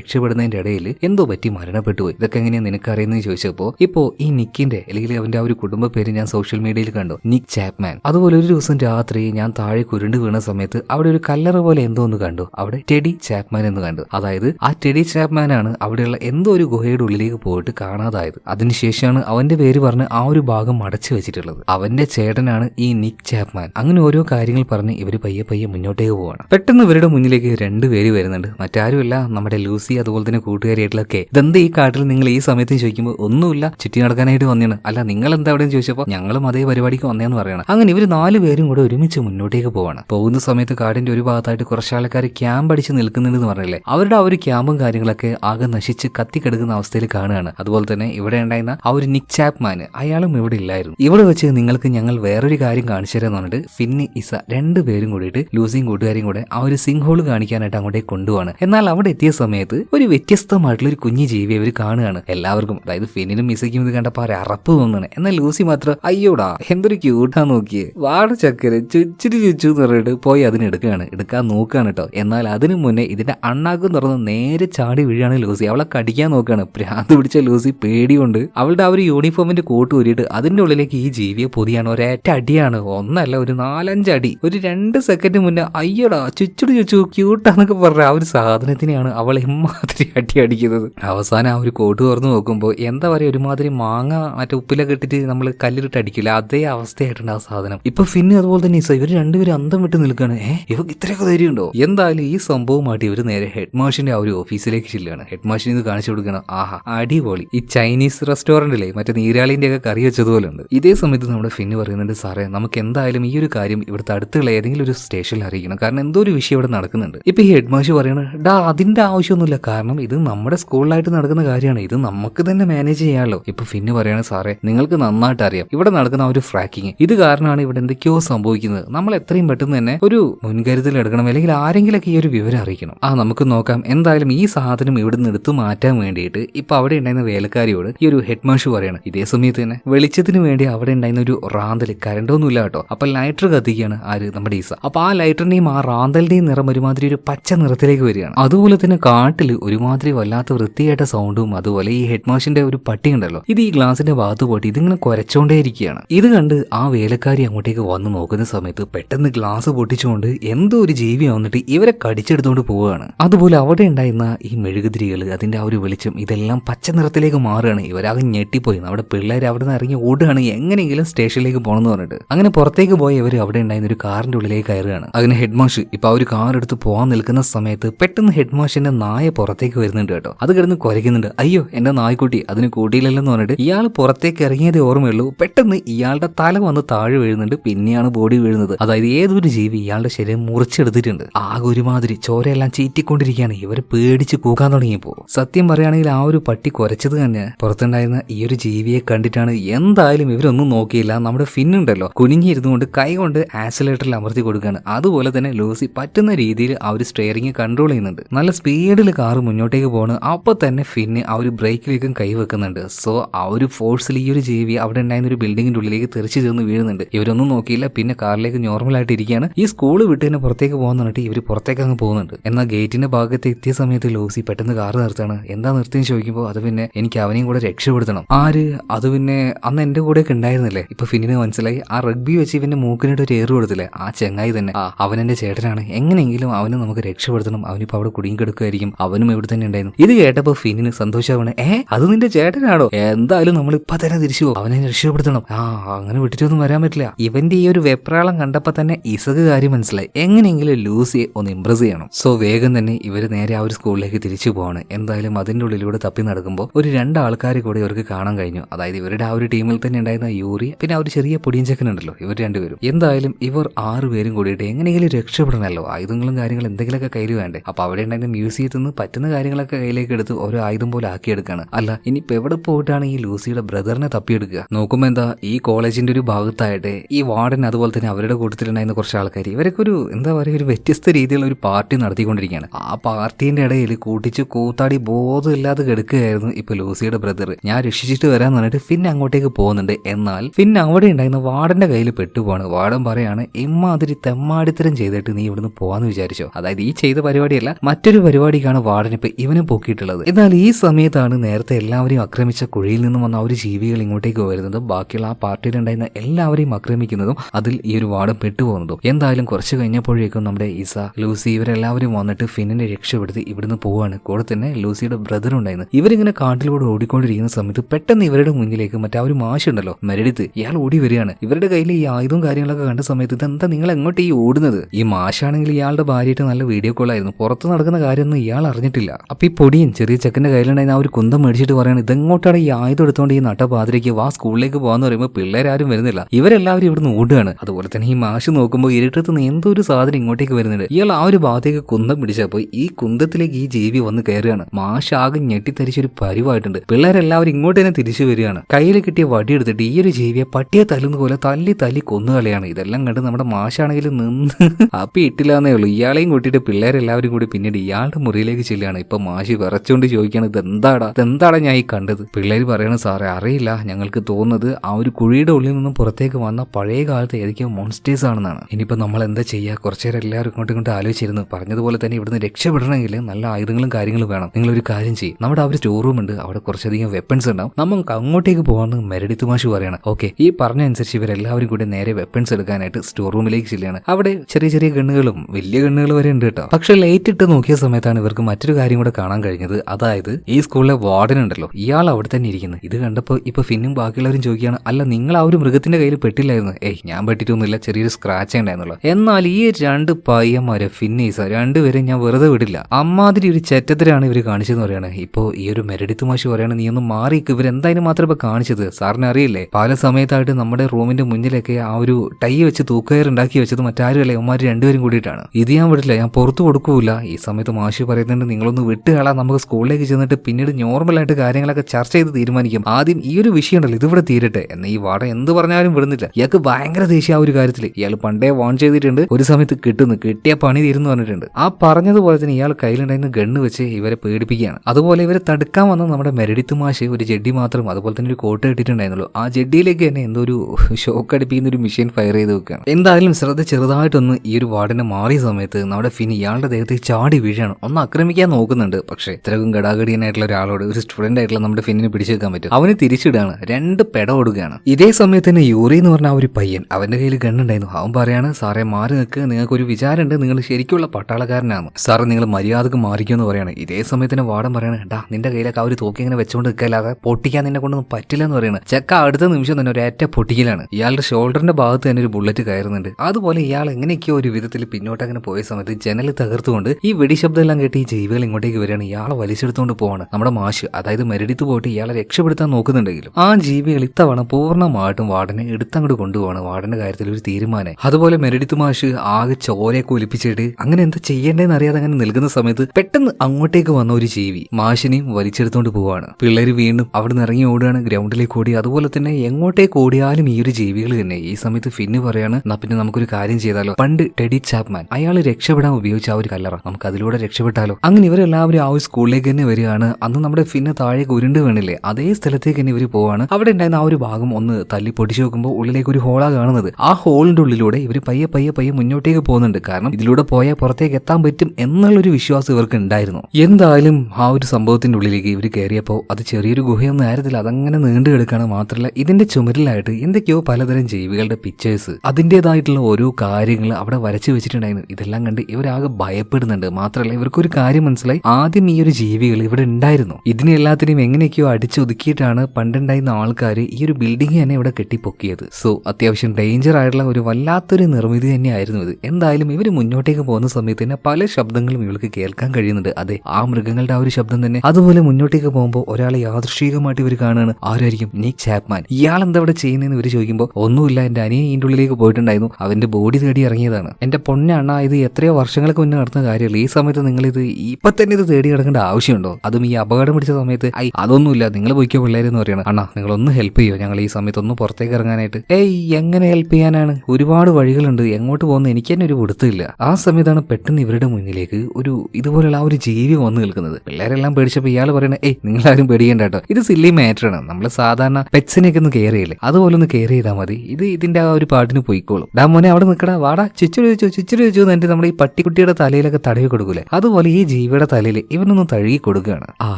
A: രക്ഷപ്പെടുന്നതിന്റെ ഇടയിൽ എന്തോ പറ്റി? മരണപ്പെട്ടു പോയി. ഇതൊക്കെ എങ്ങനെയാ നിനക്ക് അറിയുന്നത് ചോദിച്ചപ്പോ ഇപ്പോ ഈ നിക്കിന്റെ അല്ലെങ്കിൽ അവന്റെ ആ ഒരു കുടുംബ പേര് ഞാൻ സോഷ്യൽ മീഡിയയിൽ കണ്ടു. Nick Chapman. അതുപോലെ ഒരു ദിവസം രാത്രി ഞാൻ താഴെ കുരുണ്ട് വീണ സമയത്ത് അവിടെ ഒരു കല്ലറ പോലെ എന്തോ ഒന്ന് കണ്ടു. അവിടെ ടെഡി ചാപ്മാൻ എന്ന് കണ്ടു. അതായത് ആ ടെഡി ചാപ്മാൻ ആണ് അവിടെയുള്ള എന്തോ ഒരു ഗുഹയുടെ ഉള്ളിലേക്ക് പോയിട്ട് കാണാതായത്. അതിനുശേഷമാണ് അവന്റെ പേര് പറഞ്ഞ് ആ ഒരു ഭാഗം അടച്ചു വെച്ചിട്ടുള്ളത്. അവന്റെ ചേട്ടനാണ് ഈ നിക് ചാപ്മാൻ. അങ്ങനെ ഓരോ കാര്യങ്ങൾ പറഞ്ഞ് ഇവർ പയ്യെ പയ്യെ മുന്നോട്ടേക്ക് പോവാണ്. പെട്ടെന്ന് ഇവരുടെ മുന്നിലേക്ക് രണ്ടുപേര് വരുന്നുണ്ട്. മറ്റാരുമല്ല നമ്മുടെ ലൂസി അതുപോലെ തന്നെ കൂട്ടുകാരിയായിട്ടുള്ള കെ ഇതെന്താ ഈ കാട്ടിൽ നിങ്ങൾ ഈ സമയത്ത് ചോദിക്കുമ്പോൾ ഒന്നുമില്ല ചുറ്റി നടക്കാനായിട്ട് വന്നതാണ് അല്ല നിങ്ങൾ എന്താ അവിടെ ചോദിച്ചപ്പോൾ ഞങ്ങളും അതേ പരിപാടിക്ക് വന്നേന്ന് പറയണം. അങ്ങനെ ഇവർ നാല് പേരും കൂടെ ഒരുമിച്ച് മുന്നോട്ടേക്ക് പോവാണ്. പോകുന്ന സമയത്ത് കാടിന്റെ ഒരു ഭാഗത്തായിട്ട് കുറച്ച് ആൾക്കാർ ക്യാമ്പ് അടിച്ച് നിൽക്കുന്നുണ്ടെന്ന് പറഞ്ഞില്ലേ? അവരുടെ ആ ഒരു ക്യാമ്പും കാര്യങ്ങളൊക്കെ ആകെ നശിച്ച് കത്തിക്കെടുക്കുന്ന അവസ്ഥയിൽ കാണുകയാണ്. അതുപോലെ തന്നെ ഇവിടെ ഉണ്ടായിരുന്ന ആ ഒരു നിക് ചാപ്മാൻ അയാളും ഇവിടെ ഇല്ലായിരുന്നു. ഇവിടെ വെച്ച് നിങ്ങൾക്ക് ഞങ്ങൾ വേറൊരു കാര്യം കാണിച്ചു തരാന്ന് പറഞ്ഞിട്ട് ഫിന്നി ഇസ രണ്ടുപേരും കൂടിയിട്ട് ലൂസിങ് കൂട്ടുകാരും കൂടെ ആ ഒരു സിംഗ് ഹോൾ കാണിക്കാനായിട്ട് അങ്ങോട്ടേക്ക് കൊണ്ടുപോവാണ്. എന്നാൽ അവിടെ എത്തിയ സമയത്ത് ഒരു വ്യത്യസ്തമായിട്ടുള്ള ഒരു കുഞ്ഞു ജീവി അവർ കാണുകയാണ്. എല്ലാവർക്കും അതായത് ഫിനിലും മിസയ്ക്കും ഇത് കണ്ടപ്പോൾ ഒരു അറപ്പ് തോന്നുകയാണ്. എന്നാൽ ലൂസി മാത്രം അയ്യോടാ എന്തൊരു ക്യൂട്ടാ നോക്കിയേ. വാട ചക്കര ചുച്ചിരി ചുച്ചു എന്ന് പറഞ്ഞിട്ട് പോയി അതിന് എടുക്കുകയാണ്. എടുക്കാൻ നോക്കുകയാണ് കേട്ടോ എന്നാൽ അതിനു മുന്നേ ഇതിന്റെ അണ്ണാക്കും തുറന്ന് നേരെ ചാടി വീഴാണ് ലൂസി. അവളെ കടിക്കാൻ നോക്കുകയാണ്. ഭ്രാന്ത് പിടിച്ച ലൂസി പേടിയുണ്ട്. അവളുടെ ആ ഒരു യൂണിഫോമിന്റെ കോട്ട് ഊരിയിട്ട് അതിന്റെ ഉള്ളിലേക്ക് ഈ ജീവിയെ പൊതിയാണ്. ഒരേറ്റ അടിയാണ്. ഒന്നല്ല ഒരു നാലഞ്ചടി ഒരു രണ്ട് സെക്കൻഡ് മുന്നേ അയ്യോടാ ചുച്ചുടി ചുച്ചു ക്യൂട്ടാന്നൊക്കെ പറഞ്ഞ ആ ഒരു സാധനത്തിനെയാണ് അവൾ എമ്മാതിരി അടി അടിക്കുന്നത് അവസാനം ആ ഒരു കോട്ട് തുറന്നു നോക്കുമ്പോൾ എന്താ പറയുക ഒരുമാതിരി മാങ്ങ മറ്റേ ഉപ്പിലൊക്കെ ഇട്ടിട്ട് നമ്മൾ കല്ലിലിട്ട് അടിക്കില്ല അതേ അവസ്ഥയായിട്ടുണ്ട് ആ സാധനം. ഇപ്പൊ ഫിന്ന് അതുപോലെ തന്നെ ഇസ ഇവർ രണ്ടുപേരും അന്തം വിട്ട് നിൽക്കുകയാണ് ഏഹ് ഇവർക്ക് ഇത്രയൊക്കെ ധൈര്യമുണ്ടോ? എന്തായാലും ഈ സംഭവമായിട്ട് ഇവർ നേരെ ഹെഡ് മാഷിന്റെ ആ ഒരു ഓഫീസിലേക്ക് ചെല്ലുകയാണ്. ഹെഡ് മാഷിന് ഇത് കാണിച്ചു കൊടുക്കണം. ആഹാ അടിപൊളി. ഈ ചൈനീസ് റെസ്റ്റോറന്റിലെ മറ്റേ നീരാളിന്റെ ഒക്കെ കറി വെച്ചതുപോലെ ഉണ്ട് ഇതേ സമയത്ത് നമ്മുടെ ഫിന്ന് പറയുന്നുണ്ട് സാറേ നമുക്ക് എന്തായാലും ഈ ഒരു കാര്യം ഇവിടുത്തെ അടുത്തുള്ള ഏതെങ്കിലും ഒരു സ്റ്റേഷനിൽ അറിയിക്കണം. കാരണം എന്തോ ഒരു വിഷയം ഇവിടെ നടക്കുന്നുണ്ട്. ഇപ്പൊ ഈ ഹെഡ് മാഷ് പറയണ ഡാ അതിന്റെ ആവശ്യമൊന്നുമില്ല. കാരണം ഇത് നമ്മുടെ സ്കൂളിലായിട്ട് നടക്കുന്ന കാര്യമാണ്. ഇത് നമുക്ക് തന്നെ മാനേജ് ചെയ്യാമല്ലോ ഇപ്പൊ ഫിന്ന് പറയാണ് സാറേ നിങ്ങൾക്ക് നന്നായിട്ട് അറിയാം. ഇവിടെ നടക്കുന്ന ഒരു ഫ്രാക്കിങ് ഇത് കാരണമാണ് ഇവിടെ എന്തൊക്കെയോ സംഭവിക്കുന്നത്. നമ്മൾ എത്രയും പെട്ടെന്ന് തന്നെ ഒരു മുൻകരുതൽ എടുക്കണം. അല്ലെങ്കിൽ ആരെങ്കിലൊക്കെ ഈ ഒരു വിവരം അറിയിക്കണം. ആ നമുക്ക് നോക്കാം. എന്തായാലും ഈ സാധനം ഇവിടുന്ന് എടുത്തു മാറ്റാൻ വേണ്ടിയിട്ട് ഇപ്പൊ അവിടെ ഉണ്ടായിരുന്ന വേലക്കാരിയോട് ഈ ഒരു ഹെഡ് മാഷ് പറയണം. ഇതേ സമയത്ത് തന്നെ വെളിച്ചത്തിന് വേണ്ടി അവിടെ ഉണ്ടായിരുന്ന ഒരു റാന്തൽ കരണ്ടൊന്നുമില്ല കേട്ടോ. അപ്പൊ ലൈറ്റർ കത്തിക്കുകയാണ് ആര്? നമ്മുടെ ഈസ. അപ്പൊ ആ ലൈറ്ററിന്റെയും ആ റാന്തലിന്റെയും നിറം ഒരുമാതിരി ഒരു പച്ച നിറത്തിലേക്ക് വരികയാണ്. അതുപോലെ തന്നെ കാട്ടിൽ ഒരുമാതിരി വല്ലാത്ത വൃത്തിയായിട്ട സൗണ്ടും അതുപോലെ ഈ ഹെഡ് മാഷിന്റെ ഒരു പട്ടി ഉണ്ടല്ലോ. ഇത് ഈ ഗ്ലാസിന്റെ ഭാഗത്ത് പോയിട്ട് ഇതിങ്ങനെ കുരച്ചോണ്ടേയിരിക്കുകയാണ് ഇത് കണ്ട് ആ വേലക്കാരി അങ്ങോട്ടേക്ക് വന്ന് നോക്കുന്ന സമയത്ത് പെട്ടെന്ന് ഗ്ലാസ് പൊട്ടിച്ചുകൊണ്ട് എന്തോ ഒരു ജീവി വന്നിട്ട് ഇവരെ കടിച്ചെടുത്തോണ്ട് പോവുകയാണ്. അതുപോലെ അവിടെ ഉണ്ടായിരുന്ന ഈ മെഴുകുതിരികൾ അതിന്റെ ആ ഒരു വെളിച്ചം ഇതെല്ലാം പച്ച നിറത്തിലേക്ക് മാറുകയാണ്. ഇവരാകെ ഞെട്ടിപ്പോയി. നമ്മുടെ പിള്ളേർ അവിടെ നിന്ന് ഇറങ്ങി ഓടുകയാണ്. എങ്ങനെയെങ്കിലും സ്റ്റേഷനിലേക്ക് പോകണമെന്ന് പറഞ്ഞിട്ട്. അങ്ങനെ പുറത്തേക്ക് പോയി ഇവർ അവിടെ ഉണ്ടായിരുന്ന ഒരു കാറിന്റെ ഉള്ളിലേക്ക് കയറുകയാണ്. അങ്ങനെ ഹെഡ് മാഷ് ഇപ്പൊ ആ ഒരു കാർ എടുത്ത് പോകാൻ നിൽക്കുന്ന സമയത്ത് പെട്ടെന്ന് ഹെഡ് മാഷിന്റെ നായ പുറത്തേക്ക് വരുന്നുണ്ട് കേട്ടോ. അത് കിടന്ന് കുരയ്ക്കുന്നുണ്ട്. അയ്യോ എന്റെ നായ്ക്കുട്ടി അതിന് കൂട്ടിയില്ലല്ലെന്ന് പറഞ്ഞിട്ട് ഇയാൾ പുറത്തേക്ക് ഇറങ്ങിയതേ ഓർമ്മയുള്ളൂ. പെട്ടെന്ന് ഇയാളുടെ തല വന്ന് താഴെ വീഴുന്നുണ്ട്. പിന്നെയാണ് ബോഡി വീഴുന്നത്. അതായത് ഏതൊരു ജീവി ഇയാളുടെ ശരീരം മുറിച്ചെടുത്തിട്ടുണ്ട്. ആകെ ഒരുമാതിരി ചോരയെല്ലാം ചീറ്റിക്കൊണ്ടിരിക്കുകയാണ്. ഇവർ പേടിച്ച് കൂക്കാൻ തുടങ്ങിയപ്പോ. സത്യം പറയുകയാണെങ്കിൽ ആ ഒരു പട്ടി കുരച്ചത് തന്നെ. പുറത്തുണ്ടായിരുന്ന ഈ ഒരു ജീവിയെ കണ്ടിട്ടാണ് എന്തായാലും ഇവരൊന്നും നോക്കിയില്ല. നമ്മുടെ ഫിന്നുണ്ടല്ലോ കുനിഞ്ഞിരുന്നുകൊണ്ട് കൈ കൊണ്ട് ആക്സിലേറ്ററിൽ അമർത്തി കൊടുക്കുകയാണ്. അതുപോലെ തന്നെ ലൂസി പറ്റുന്ന രീതിയിൽ ആ ഒരു സ്റ്റിയറിംഗ് കൺട്രോൾ ചെയ്യുന്നുണ്ട്. നല്ല സ്പീഡിൽ കാറ് മുന്നോട്ടേക്ക് പോകണം അപ്പൊ തന്നെ ഫിന്ന് ആ ഒരു ബ്രേക്കിലേക്കും കൈ വെക്കുന്നുണ്ട്. സോ ആ ഒരു ഫോഴ്സിൽ ഈ ഒരു ജീവി അവിടെ ഉണ്ടായിരുന്ന ഒരു ബിൽഡിങ്ങിന്റെ ഉള്ളിലേക്ക് തെറിച്ച് ചെന്ന് വീഴുന്നുണ്ട്. ഇവരൊന്നും നോക്കിയില്ല. പിന്നെ കാറിലേക്ക് നോർമൽ ആയിട്ട് ഇരിക്കുകയാണ്. ഈ സ്കൂൾ വിട്ട് തന്നെ പുറത്തേക്ക് പറഞ്ഞിട്ട് ഇവർ പുറത്തേക്ക് അങ്ങ് പോകുന്നുണ്ട്. എന്നാൽ ഗേറ്റിന്റെ ഭാഗത്ത് എത്തിയ സമയത്ത് ലൂസി പെട്ടെന്ന് കാർ നിർത്താണ് എന്താ നിർത്തിയെന്ന് ചോദിക്കുമ്പോൾ അത് പിന്നെ എനിക്ക് അവനെയും കൂടെ രക്ഷപ്പെടുത്തണം. ആര്? അത് പിന്നെ അന്ന് എന്റെ കൂടെയൊക്കെ ഉണ്ടായിരുന്നില്ലേ? ഇപ്പൊ ഫിന്നിന് മനസ്സിലായി. ആ റഗ്ബി വെച്ച് ഇവന്റെ മൂക്കിനിട്ട് ഒരു ഏറ് കൊടുത്തില്ലേ? ആ ചെങ്ങായി തന്നെ. അവൻ എന്റെ ചേട്ടനാണ്. എങ്ങനെയെങ്കിലും അവനെ നമുക്ക് രക്ഷപ്പെടുത്തണം. അവനിപ്പോ അവിടെ കുടുങ്ങി കിടക്കുമായിരിക്കും അവനും ഇവിടെ തന്നെ ഉണ്ടായിരുന്നു. ഇത് കേട്ടപ്പോ ഫിനിന് സന്തോഷമാണ് ഏ അത് നിന്റെ ചേട്ടനാണോ? എന്തായാലും നമ്മൾ ഇപ്പൊ തന്നെ തിരിച്ചു പോകും അവനെ രക്ഷപ്പെടുത്തണം. ആ അങ്ങനെ വിട്ടിട്ടൊന്നും വരാൻ പറ്റില്ല. ഇവന്റെ ഈ ഒരു വെപ്രാളം കണ്ടപ്പോ തന്നെ ഇസക് കാര്യം മനസ്സിലായി. എങ്ങനെയെങ്കിലും ലൂസിയെ ഒന്ന് ഇംപ്രസ് ചെയ്യണം. സോ വേഗം തന്നെ ഇവർ നേരെ ആ ഒരു സ്കൂളിലേക്ക് തിരിച്ചു പോവാണ്. എന്തായാലും അതിന്റെ ഉള്ളിലൂടെ തപ്പി നടക്കുമ്പോൾ ഒരു രണ്ട് കൂടെ ഇവർക്ക് കാണാൻ കഴിഞ്ഞു. അതായത് ഇവരുടെ ആ ഒരു ടീമിൽ തന്നെ ഉണ്ടായിരുന്ന യൂറി പിന്നെ ആ ഒരു ചെറിയ പൊടിയൻ ചെക്കൻ ഉണ്ടല്ലോ ഇവർ രണ്ടുപേരും. എന്തായാലും ഇവർ ആറുപേരും കൂടിയിട്ട് എങ്ങനെയെങ്കിലും രക്ഷപ്പെടണമല്ലോ ആയുധങ്ങളും കാര്യങ്ങളും എന്തെങ്കിലുമൊക്കെ കയ്യിൽ വേണ്ടേ. അപ്പൊ അവിടെ ഉണ്ടായിരുന്ന മ്യൂസിയത്തിൽ നിന്ന് പറ്റുന്ന കാര്യങ്ങളൊക്കെ കയ്യിലേക്ക് എടുത്ത് ഒരു ആയുധം പോലെ ആക്കിയെടുക്കാണ്. അല്ല ഇനിയിപ്പോൾ എവിടെ പോയിട്ടാണ് ഈ ലൂസിയുടെ ബ്രദറിനെ തപ്പിയെടുക്കുക? നോക്കുമ്പോ എന്താ ഈ കോളേജിന്റെ ഒരു ഭാഗത്തായിട്ട് ഈ വാർഡൻ അതുപോലെ തന്നെ അവരുടെ കൂട്ടത്തിലുണ്ടായിരുന്ന കുറച്ച് ആൾക്കാർ ഇവരൊക്കെ ഒരു എന്താ പറയുക ഒരു വ്യത്യസ്ത രീതിയിലുള്ള ഒരു പാർട്ടി നടത്തിക്കൊണ്ടിരിക്കുകയാണ്. ആ പാർട്ടിന്റെ ഇടയിൽ കൂട്ടിച്ച് കൂത്താടി ബോധമില്ലാതെ കിടക്കുകയായിരുന്നു ഇപ്പൊ ലൂസിയുടെ ബ്രദർ ഞാൻ രക്ഷിച്ചിട്ട് വരാന്ന് പറഞ്ഞിട്ട് ഫിൻ അങ്ങോട്ടേക്ക് പോകുന്നുണ്ട്. എന്നാൽ ഫിൻ അവിടെ ഉണ്ടായിരുന്ന വാർഡന്റെ കയ്യിൽ പെട്ടുപോവാണ്. വാർഡൻ പറയാണ് ഇമ്മാതിരി തെമ്മാടിത്തരം ചെയ്തിട്ട് നീ ഇവിടുന്ന് പോവാന്ന് വിചാരിച്ചോ? അതായത് ഈ ചെയ്ത പരിപാടിയല്ല മറ്റൊരു പരിപാടിക്കാണ് വാർഡൻ ഇപ്പൊ ഇവനെ പൊക്കിയിട്ടുള്ളത്. എന്നാൽ ഈ സമയത്താണ് നേരത്തെ എല്ലാവരെയും ആക്രമിച്ച കുഴിയിൽ നിന്നും വന്ന ഒരു ജീവികൾ ഇങ്ങോട്ടേക്ക് വരുന്നതും ബാക്കിയുള്ള ആ പാർട്ടിയിലുണ്ടായിരുന്ന എല്ലാവരെയും ആക്രമിക്കുന്നതും അതിൽ ഈ ഒരു വാടം പെട്ടുപോകുന്നതും. എന്തായാലും കുറച്ച് കഴിഞ്ഞപ്പോഴേക്കും നമ്മുടെ ഇസ ലൂസി ഇവരെല്ലാവരും വന്നിട്ട് ഫിന്നിനെ രക്ഷപ്പെടുത്തി ഇവിടുന്ന് പോവാണ്. കൂടെ തന്നെ ലൂസിയുടെ ബ്രദർ ഉണ്ടായിരുന്നു. ഇവരിങ്ങനെ കാട്ടിലൂടെ ഓടിക്കൊണ്ടിരിക്കുന്ന സമയത്ത് പെട്ടെന്ന് ഇവരുടെ മുന്നിലേക്ക് മറ്റേ ആ ഒരു മാഷുണ്ടല്ലോ മരടിത്ത് ഇയാൾ ഓടി വരികയാണ്. ഇവരുടെ കയ്യിൽ ഈ ആയുധവും കാര്യങ്ങളൊക്കെ കണ്ട സമയത്ത് ഇതെന്താ നിങ്ങൾ എങ്ങോട്ട് ഈ ഓടുന്നത്? ഈ മാഷാണെങ്കിൽ ഇയാളുടെ ഭാര്യയായിട്ട് നല്ല വീഡിയോ കോൾ ആയിരുന്നു. പുറത്ത് നടക്കുന്ന കാര്യമൊന്നും ഇയാൾ അറിഞ്ഞിട്ടില്ല. അപ്പൊ ഈ പൊടിയും ചെറിയ ചെക്കന്റെ കയ്യിലുണ്ടായിരുന്ന ആ ഒരു കുന്തം മേടിച്ചിട്ട് പറയാണ് ഇതെങ്ങോട്ടാണ് ഈ ആയുധം എടുത്തുകൊണ്ട് ഈ നട്ടപാതിരയ്ക്ക് വാ സ്കൂളിലേക്ക് പോകാന്ന് പറയുമ്പോൾ പിള്ളേരാരും വരുന്നില്ല. ഇവരെല്ലാവരും ഇവിടുന്ന് ഓടുകയാണ്. അതുപോലെ തന്നെ ഈ മാഷ് നോക്കുമ്പോൾ ഇരുട്ടത്ത് നിന്ന് എന്തോ ഒരു സാധനം ഇങ്ങോട്ടേക്ക് വരുന്നുണ്ട്. ഇയാൾ ആ ഒരു ഭാഗത്തേക്ക് കുന്തം പിടിച്ചപ്പോൾ ഈ കുന്തത്തിലേക്ക് ഈ ജീവി വന്ന് കയറുകയാണ്. മാഷ് ആകെ ഞെട്ടിത്തരിച്ചൊരു പരിവായിട്ടുണ്ട്. പിള്ളേരെല്ലാവരും ഇങ്ങോട്ട് തന്നെ തിരിച്ചു വരികയാണ്. കയ്യിൽ കിട്ടിയ വടി എടുത്തിട്ട് ഈ ഒരു ജീവിയെ പട്ടിയെ തല്ലുന്ന പോലെ തല്ലി തല്ലി കൊന്നുകളയാണ് ഇതെല്ലാം കണ്ട് നമ്മുടെ മാഷാണെങ്കിൽ നിന്ന് അപ്പി ഇട്ടില്ലാന്നേ ഉള്ളൂ. ഇയാളെയും കൂട്ടിയിട്ട് പിള്ളേരെല്ലാവരും കൂടി പിന്നീട് ഇയാളുടെ മുറിയിലേക്ക് ചെല്ലുകയാണ്. ഇപ്പൊ മാഷി വിറച്ചുകൊണ്ട് ചോദിക്കണം ഇതെന്താടാ? ഇതെന്താടാ ഞാൻ ഈ കണ്ടത്? പിള്ളേർ പറയണ സാറേ അറിയില്ല. ഞങ്ങൾക്ക് തോന്നുന്നത് ആ ഒരു കുഴിയുടെ ഉള്ളിൽ നിന്നും പുറത്തേക്ക് വന്ന പഴയ കാലത്ത് ഏതൊക്കെയോ മോൺസ്റ്റേഴ്സ് ആണെന്നാണ്. ഇനിയിപ്പോൾ നമ്മൾ എന്താ ചെയ്യുക കുറച്ചേരം എല്ലാവരും ഇങ്ങോട്ടും ഇങ്ങോട്ട് ആലോചിച്ചിരുന്നു. പറഞ്ഞതുപോലെ തന്നെ ഇവിടുന്ന് രക്ഷപ്പെടണമെങ്കിൽ നല്ല ആയുധങ്ങളും കാര്യങ്ങളും വേണം. നിങ്ങൾ ഒരു കാര്യം ചെയ്യും. നമ്മുടെ ആ ഒരു സ്റ്റോർ റൂം ഉണ്ട്. അവിടെ കുറച്ചധികം വെപ്പൺസ് ഉണ്ടാവും. നമുക്ക് അങ്ങോട്ടേക്ക് പോകാമെന്ന് മെരടിത്ത് മാഷ് പറയണം. ഓക്കെ. ഈ പറഞ്ഞ അനുസരിച്ച് ഇവരെല്ലാവരും കൂടി നേരെ വെപ്പൺസ് എടുക്കാനായിട്ട് സ്റ്റോർ റൂമിലേക്ക് ചെല്ലുകയാണ് അവിടെ ചെറിയ ചെറിയ ഗണ്ണുകളും വലിയ ഗണ്ണുകൾ വരെ ഉണ്ട് കേട്ടോ. പക്ഷെ ലൈറ്റ് ഇട്ട് നോക്കിയ സമയത്താണ് ഇവർക്ക് മറ്റൊരു കാര്യം കൂടെ കാണാൻ കഴിഞ്ഞത് അതായത് ഈ സ്കൂളിലെ വാർഡൻ ഉണ്ടല്ലോ ഇയാൾ അവിടെ തന്നെ ഇരിക്കുന്നത് ഇത് കണ്ടപ്പോൾ ഇപ്പൊ ഫിന്നും ബാക്കിയുള്ളവരും ചോദിക്കുകയാണ് അല്ല നിങ്ങൾ ആ ഒരു മൃഗത്തിന്റെ കയ്യിൽ പെട്ടില്ലായിരുന്നു? ഏയ് ഞാൻ പെട്ടിട്ടൊന്നുമില്ല. ചെറിയൊരു സ്ക്രാച്ച് ഉണ്ടായിരുന്നുള്ളൂ. എന്നാൽ ഈ രണ്ട് പയ്യന്മാരെ ഫിന്നീസ രണ്ടുപേരെ ഞാൻ വെറുതെ വിടില്ല. അമ്മാതിരി ഒരു ചെറ്റത്തിലാണ് ഇവർ കാണിച്ചതെന്ന് പറയുന്നത് ഇപ്പോ ഈ ഒരു മെരടിത്ത് മാഷി പറയാണ് നീ ഒന്ന് മാറിക്ക് ഇവരെന്തായാലും മാത്രം ഇപ്പൊ കാണിച്ചത്? സാറിന് അറിയില്ലേ? പല സമയത്തായിട്ട് നമ്മുടെ റൂമിന്റെ മുന്നിലൊക്കെ ആ ഒരു ടൈ വെച്ച് തൂക്കയർ ഉണ്ടാക്കി വെച്ചത് അല്ലേ ഉമ്മാർ രണ്ടുപേരും കൂടിയിട്ടാണ്. ഇത് ഞാൻ വിടില്ല. ഞാൻ പുറത്തു കൊടുക്കൂല. ഈ സമയത്ത് മാഷി പറയുന്നുണ്ട് നിങ്ങളൊന്ന് വിട്ടുകളാ നമുക്ക് സ്കൂളിലേക്ക് ചെന്നിട്ട് പിന്നീട് നോർമലായിട്ട് കാര്യങ്ങളൊക്കെ ചർച്ച ചെയ്ത് തീരുമാനിക്കും. ആദ്യം ഈ ഒരു വിഷയം ഉണ്ടല്ലോ ഇതിവിടെ തീരട്ടെ. എന്ന് ഈ വാട എന്ത് പറഞ്ഞാലും വിടുന്നില്ല. ഇയാൾക്ക് ഭയങ്കര ദേഷ്യം ആ ഒരു കാര്യത്തിൽ ഇയാൾ പണ്ടേ വാൺ ചെയ്തിട്ടുണ്ട് ഒരു സമയത്ത് കിട്ടുന്നു കിട്ടിയ പണി തീരുന്നു പറഞ്ഞിട്ടുണ്ട്. ആ പറഞ്ഞതുപോലെ തന്നെ ഇയാൾ കയ്യിലുണ്ടായിരുന്ന ഗണ്ണ് വെച്ച് ഇവരെ പേടിപ്പിക്കുകയാണ്. അതുപോലെ ഇവരെ തടുക്കാൻ വന്ന നമ്മുടെ മെരടിത്തുമാശ് ഒരു ജഡ്ഡി മാത്രം അതുപോലെ തന്നെ ഒരു കോട്ട് ഇട്ടിട്ടുണ്ടായിരുന്നുള്ളൂ. ആ ജഡ്ഡിയിലേക്ക് തന്നെ എന്തോ ഒരു ഷോക്ക് അടിപ്പിക്കുന്ന ഒരു മെഷീൻ ഫയർ ചെയ്ത് വെക്കുകയാണ്. എന്തായാലും ശ്രദ്ധ ചെറുതായിട്ടൊന്ന് ഈ ഒരു വാർഡിനെ മാറിയ സമയത്ത് നമ്മുടെ ഫിൻ ഇയാളുടെ ദേഹത്തേക്ക് ചാടി വീഴാണ് ഒന്ന് ആക്രമിക്കാൻ നോക്കുന്നുണ്ട് പക്ഷേ ഇത്രയും ഗടാഗടിയനായിട്ടുള്ള ഒരാളോട് ഒരു സ്റ്റുഡന്റ് ആയിട്ടുള്ള നമ്മുടെ ഫിന്നിന് പിടിച്ചു വെക്കാൻ പറ്റും. അവന് തിരിച്ചിടുകയാണ് രണ്ട് പെട ഓടുകയാണ്. ഇതേ സമയത്ത് തന്നെ യൂറി എന്ന് പറഞ്ഞ ഒരു പയ്യൻ അവന്റെ കയ്യിൽ ഗണ്ണുണ്ടായിരുന്നു അവൻ പറയാണ് സാറേ മാറി നിൽക്ക് നിങ്ങൾക്ക് ഒരു വിചാരമുണ്ട്. നിങ്ങൾ ശരിക്കുള്ള പട്ടാളക്കാരനാണ്. സാറ് നിങ്ങൾ മര്യാദയ്ക്ക് മാറിക്കുമെന്ന് പറയാണ്. ഇതേ സമയത്ത് തന്നെ വാടൻ പറയാണ് ഡാ നിന്റെ കയ്യിലൊക്കെ ആ ഒരു തോക്കി ഇങ്ങനെ വെച്ചുകൊണ്ട് നിൽക്കല്ലാതെ പൊട്ടിക്കാൻ നിന്നെ കൊണ്ടൊന്നും പറ്റില്ല എന്ന് പറയുന്നത് ചെക്ക അടുത്ത നിമിഷം തന്നെ ഒരു ഏറ്റ പൊട്ടിക്കലാണ്. ഇയാളുടെ ഷോൾഡറിന്റെ ഭാഗത്ത് തന്നെ ഒരു ബുള്ളറ്റ് കയറുന്നുണ്ട്. അതുപോലെ ഇയാൾ എങ്ങനെയൊക്കെയോ ഒരു വിധത്തിൽ പിന്നോട്ട് അങ്ങനെ പോയ സമയത്ത് ജനൽ തകർത്തുകൊണ്ട് ഈ വെടിശബ്ദം എല്ലാം കേട്ട് ഈ ജീവികൾ ഇങ്ങോട്ടേക്ക് വരികയാണ്. ഇയാളെ വലിച്ചെടുത്തുകൊണ്ട് പോവാണ്. നമ്മുടെ മാഷ് അതായത് മെരടിത്ത് പോയിട്ട് ഇയാളെ രക്ഷപ്പെടുത്താൻ നോക്കുന്നുണ്ടെങ്കിലും ആ ജീവികൾ ഇത്തവണ പൂർണമായിട്ടും വാർഡനെ എടുത്തങ്ങോട്ട് കൊണ്ടുപോവാണ്. വാർഡന്റെ കാര്യത്തിൽ ഒരു തീരുമാനം. അതുപോലെ മെരടിത്ത് മാഷ് ആകെ ചോരയൊക്കെ ഒലിപ്പിച്ചിട്ട് അങ്ങനെ എന്താ ചെയ്യേണ്ടതെന്ന് അറിയാതെ അങ്ങനെ നിൽക്കുന്ന സമയത്ത് പെട്ടെന്ന് അങ്ങോട്ടേക്ക് വന്ന ഒരു ജീവി മാഷിനെയും വലിച്ചെടുത്തോണ്ട് പോവാണ്. പിള്ളേര് വീണ്ടും അവിടെ നിന്ന് ഇറങ്ങി ഓടുകയാണ്. ഗ്രൗണ്ടിലേക്ക് ഓടി അതുപോലെ തന്നെ എങ്ങോട്ടേക്ക് ഓടിയാലും ഈ ഒരു ജീവികൾ തന്നെ. ഈ സമയത്ത് ഫിന്ന് പറയാണ് എന്നാ പിന്നെ നമുക്കൊരു കാര്യം ചെയ്താലോ? പണ്ട് ടെഡി ചാപ്മാൻ അയാൾ രക്ഷപ്പെടാൻ ഉപയോഗിച്ച ആ ഒരു കല്ലറ. നമുക്ക് അതിലൂടെ രക്ഷപ്പെട്ടാലോ? അങ്ങനെ ഇവരെല്ലാവരും ആ ഒരു സ്കൂളിലേക്ക് തന്നെ വരികയാണ്. അന്ന് നമ്മുടെ ഫിന്നെ താഴേക്ക് ഉരുണ്ട് വീണില്ലേ അതേ സ്ഥലത്തേക്ക് തന്നെ ഇവർ പോവാണ്. അവിടെ ഉണ്ടായിരുന്ന ആ ഒരു ഭാഗം ഒന്ന് തല്ലി പൊടിച്ചു നോക്കുമ്പോൾ ഉള്ളിലേക്ക് ഒരു ഹോളാ കാണുന്നത്. ആ ഹോളിന്റെ ഉള്ളിലൂടെ ഇവർ പയ്യെ പയ്യെ പയ്യെ മുന്നോട്ടേക്ക് പോകുന്നുണ്ട്. കാരണം ഇതിലൂടെ പോയാൽ പുറത്തേക്ക് എത്താൻ പറ്റും എന്നുള്ളൊരു വിശ്വാസം ഇവർക്ക് ഉണ്ടായിരുന്നു. എന്തായാലും ആ ഒരു സംഭവത്തിന്റെ ഉള്ളിലേക്ക് ഇവർ കയറിയപ്പോൾ അത് ചെറിയൊരു ഗുഹയൊന്നും ആയിരുന്നില്ല അതങ്ങനെ നീണ്ടു കിടക്കാണ് മാത്രമല്ല ഇതിന്റെ ചുമരിലായിട്ട് എന്തൊക്കെയോ പലതരം ജീവികളുടെ പിക്ചേഴ്സ് അതിന്റെതായിട്ടുള്ള ഓരോ കാര്യങ്ങൾ അവിടെ വരച്ചു വെച്ചിട്ടുണ്ടായിരുന്നു. ഇതെല്ലാം കണ്ട് ഇവരാകെ ഭയപ്പെടുന്നുണ്ട്. മാത്രമല്ല ഇവർക്കൊരു കാര്യം മനസ്സിലായി. ആദ്യം ഈ ഒരു ജീവികൾ ഇവിടെ ഉണ്ടായിരുന്നു. ഇതിനെ എല്ലാത്തിനെയും എങ്ങനെയൊക്കെയോ അടിച്ചൊതുക്കിയിട്ടാണ് പണ്ടുണ്ടായിരുന്ന ആൾക്കാർ ഈ ഒരു ബിൽഡിംഗ് തന്നെ ഇവിടെ കെട്ടിപ്പൊക്കിയത്. സോ അത്യാവശ്യം ഡേഞ്ചർ ആയിട്ടുള്ള ഒരു വല്ലാത്തൊരു നിർമ്മിതി തന്നെയായിരുന്നു ഇത്. എന്തായാലും ഇവർ മുന്നോട്ടേക്ക് പോകുന്ന സമയത്ത് തന്നെ പല ശബ്ദങ്ങളും ഇവൾക്ക് കേൾക്കാൻ കഴിയുന്നുണ്ട്. അതെ ആ മൃഗങ്ങളുടെ ആ ഒരു ശബ്ദം തന്നെ. അതുപോലെ മുന്നോട്ടേക്ക് പോകുമ്പോൾ ഒരാളെ യാദൃശികമായിട്ട് ഇവർ കാണുകയാണ്. ആരായിരിക്കും? നിക് ചാപ്മാൻ ഇയാൾ എന്താ ഇവിടെ ചെയ്യുന്നതെന്ന് ഇവർ ചോദിക്കുമ്പോൾ ഒന്നുമില്ല എന്റെ അനിയൻ ഇതിന്റെ ഉള്ളിലേക്ക് പോയിട്ടുണ്ടായിരുന്നു. അവന്റെ ബോഡി തേടി ഇറങ്ങിയതാണ്. എന്റെ പൊന്നണ്ണ ഇത് എത്രയോ വർഷങ്ങൾക്ക് മുന്നേ നടന്ന കാര്യമല്ല? ഈ സമയത്ത് നിങ്ങൾ ഇത് ഇപ്പൊ തന്നെ ഇത് തേടി കിടക്കേണ്ട ആവശ്യമുണ്ടോ? അതും ഈ അപകടം പിടിച്ച സമയത്ത് ഐ അതൊന്നുമില്ല. നിങ്ങൾ പോയിക്കോ പിള്ളേരെന്ന് പറയണം. അണ്ണാ നിങ്ങൾ ഒന്ന് ഹെൽപ്പ് ചെയ്യോ? ഞങ്ങൾ ഈ സമയത്ത് ഒന്ന് പുറത്തേക്ക് ഇറങ്ങാനായിട്ട്. ഏയ് എങ്ങനെ ഹെൽപ്പ് ചെയ്യാനാണ്? ഒരുപാട് വഴികളുണ്ട്. എങ്ങോട്ട് പോകുന്ന എനിക്ക് തന്നെ ഒരു പിടുത്തില്ല ആ സമയത്താണ് പെട്ടെന്ന് ഇവരുടെ മുന്നിലേക്ക് ഒരു ഇതുപോലുള്ള ആ ഒരു ജീവി വന്നു നിൽക്കുന്നത്. പിള്ളേരെല്ലാം പേടിച്ചപ്പോൾ ഇയാൾ പറയണേ ഏയ് നിങ്ങളാരും പേടിക്കേണ്ട കേട്ടോ. ഇത് സില്ലി മാറ്ററാണ് നമ്മൾ സാധാരണ പെറ്റ്സിനെയൊക്കെ ഒന്ന് കെയർ ചെയ്യില്ലേ? അതുപോലെ ഒന്ന് കെയർ ചെയ്താൽ മതി. ഇത് ഇതിന്റെ ആ ഒരു പാട്ടിന് പോയിക്കോളും. ഡാ മോനെ അവിടെ നിൽക്കടാ വാടാ. ചിച്ചു ചോദിച്ചു ചിച്ചു എന്നിട്ട് നമ്മുടെ ഈ പട്ടിക്കുട്ടിയുടെ തലയിലൊക്കെ തടവി കൊടുക്കൂലേ അതുപോലെ ഈ ജീവിയുടെ തലയിൽ ഇവനൊന്ന് തഴുകി കൊടുക്കുകയാണ്. ആ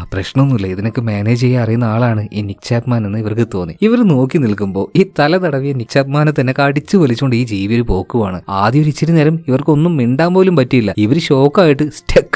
A: പ്രശ്നമൊന്നുമില്ല. ഇതിനൊക്കെ മാനേജ് ചെയ്യാൻ അറിയുന്ന ആളാണ് ഈ നിക് ചാപ്മാൻ എന്ന് ഇവർക്ക് തോന്നി. ഇവർ നോക്കി നിൽക്കുമ്പോൾ ഈ തല തടവിയ നിക് ചാപ്മാനെ തന്നെ കടിച്ചു വലിച്ചുകൊണ്ട് ഈ ജീവി ഒരു പോക്കുവാണ്. ആദ്യം ഒരു ഇച്ചിരി നേരം ഇവർക്കൊന്നും മിണ്ടാൻ പോലും പറ്റിയില്ല. ഇവർ ഷോക്കായിട്ട്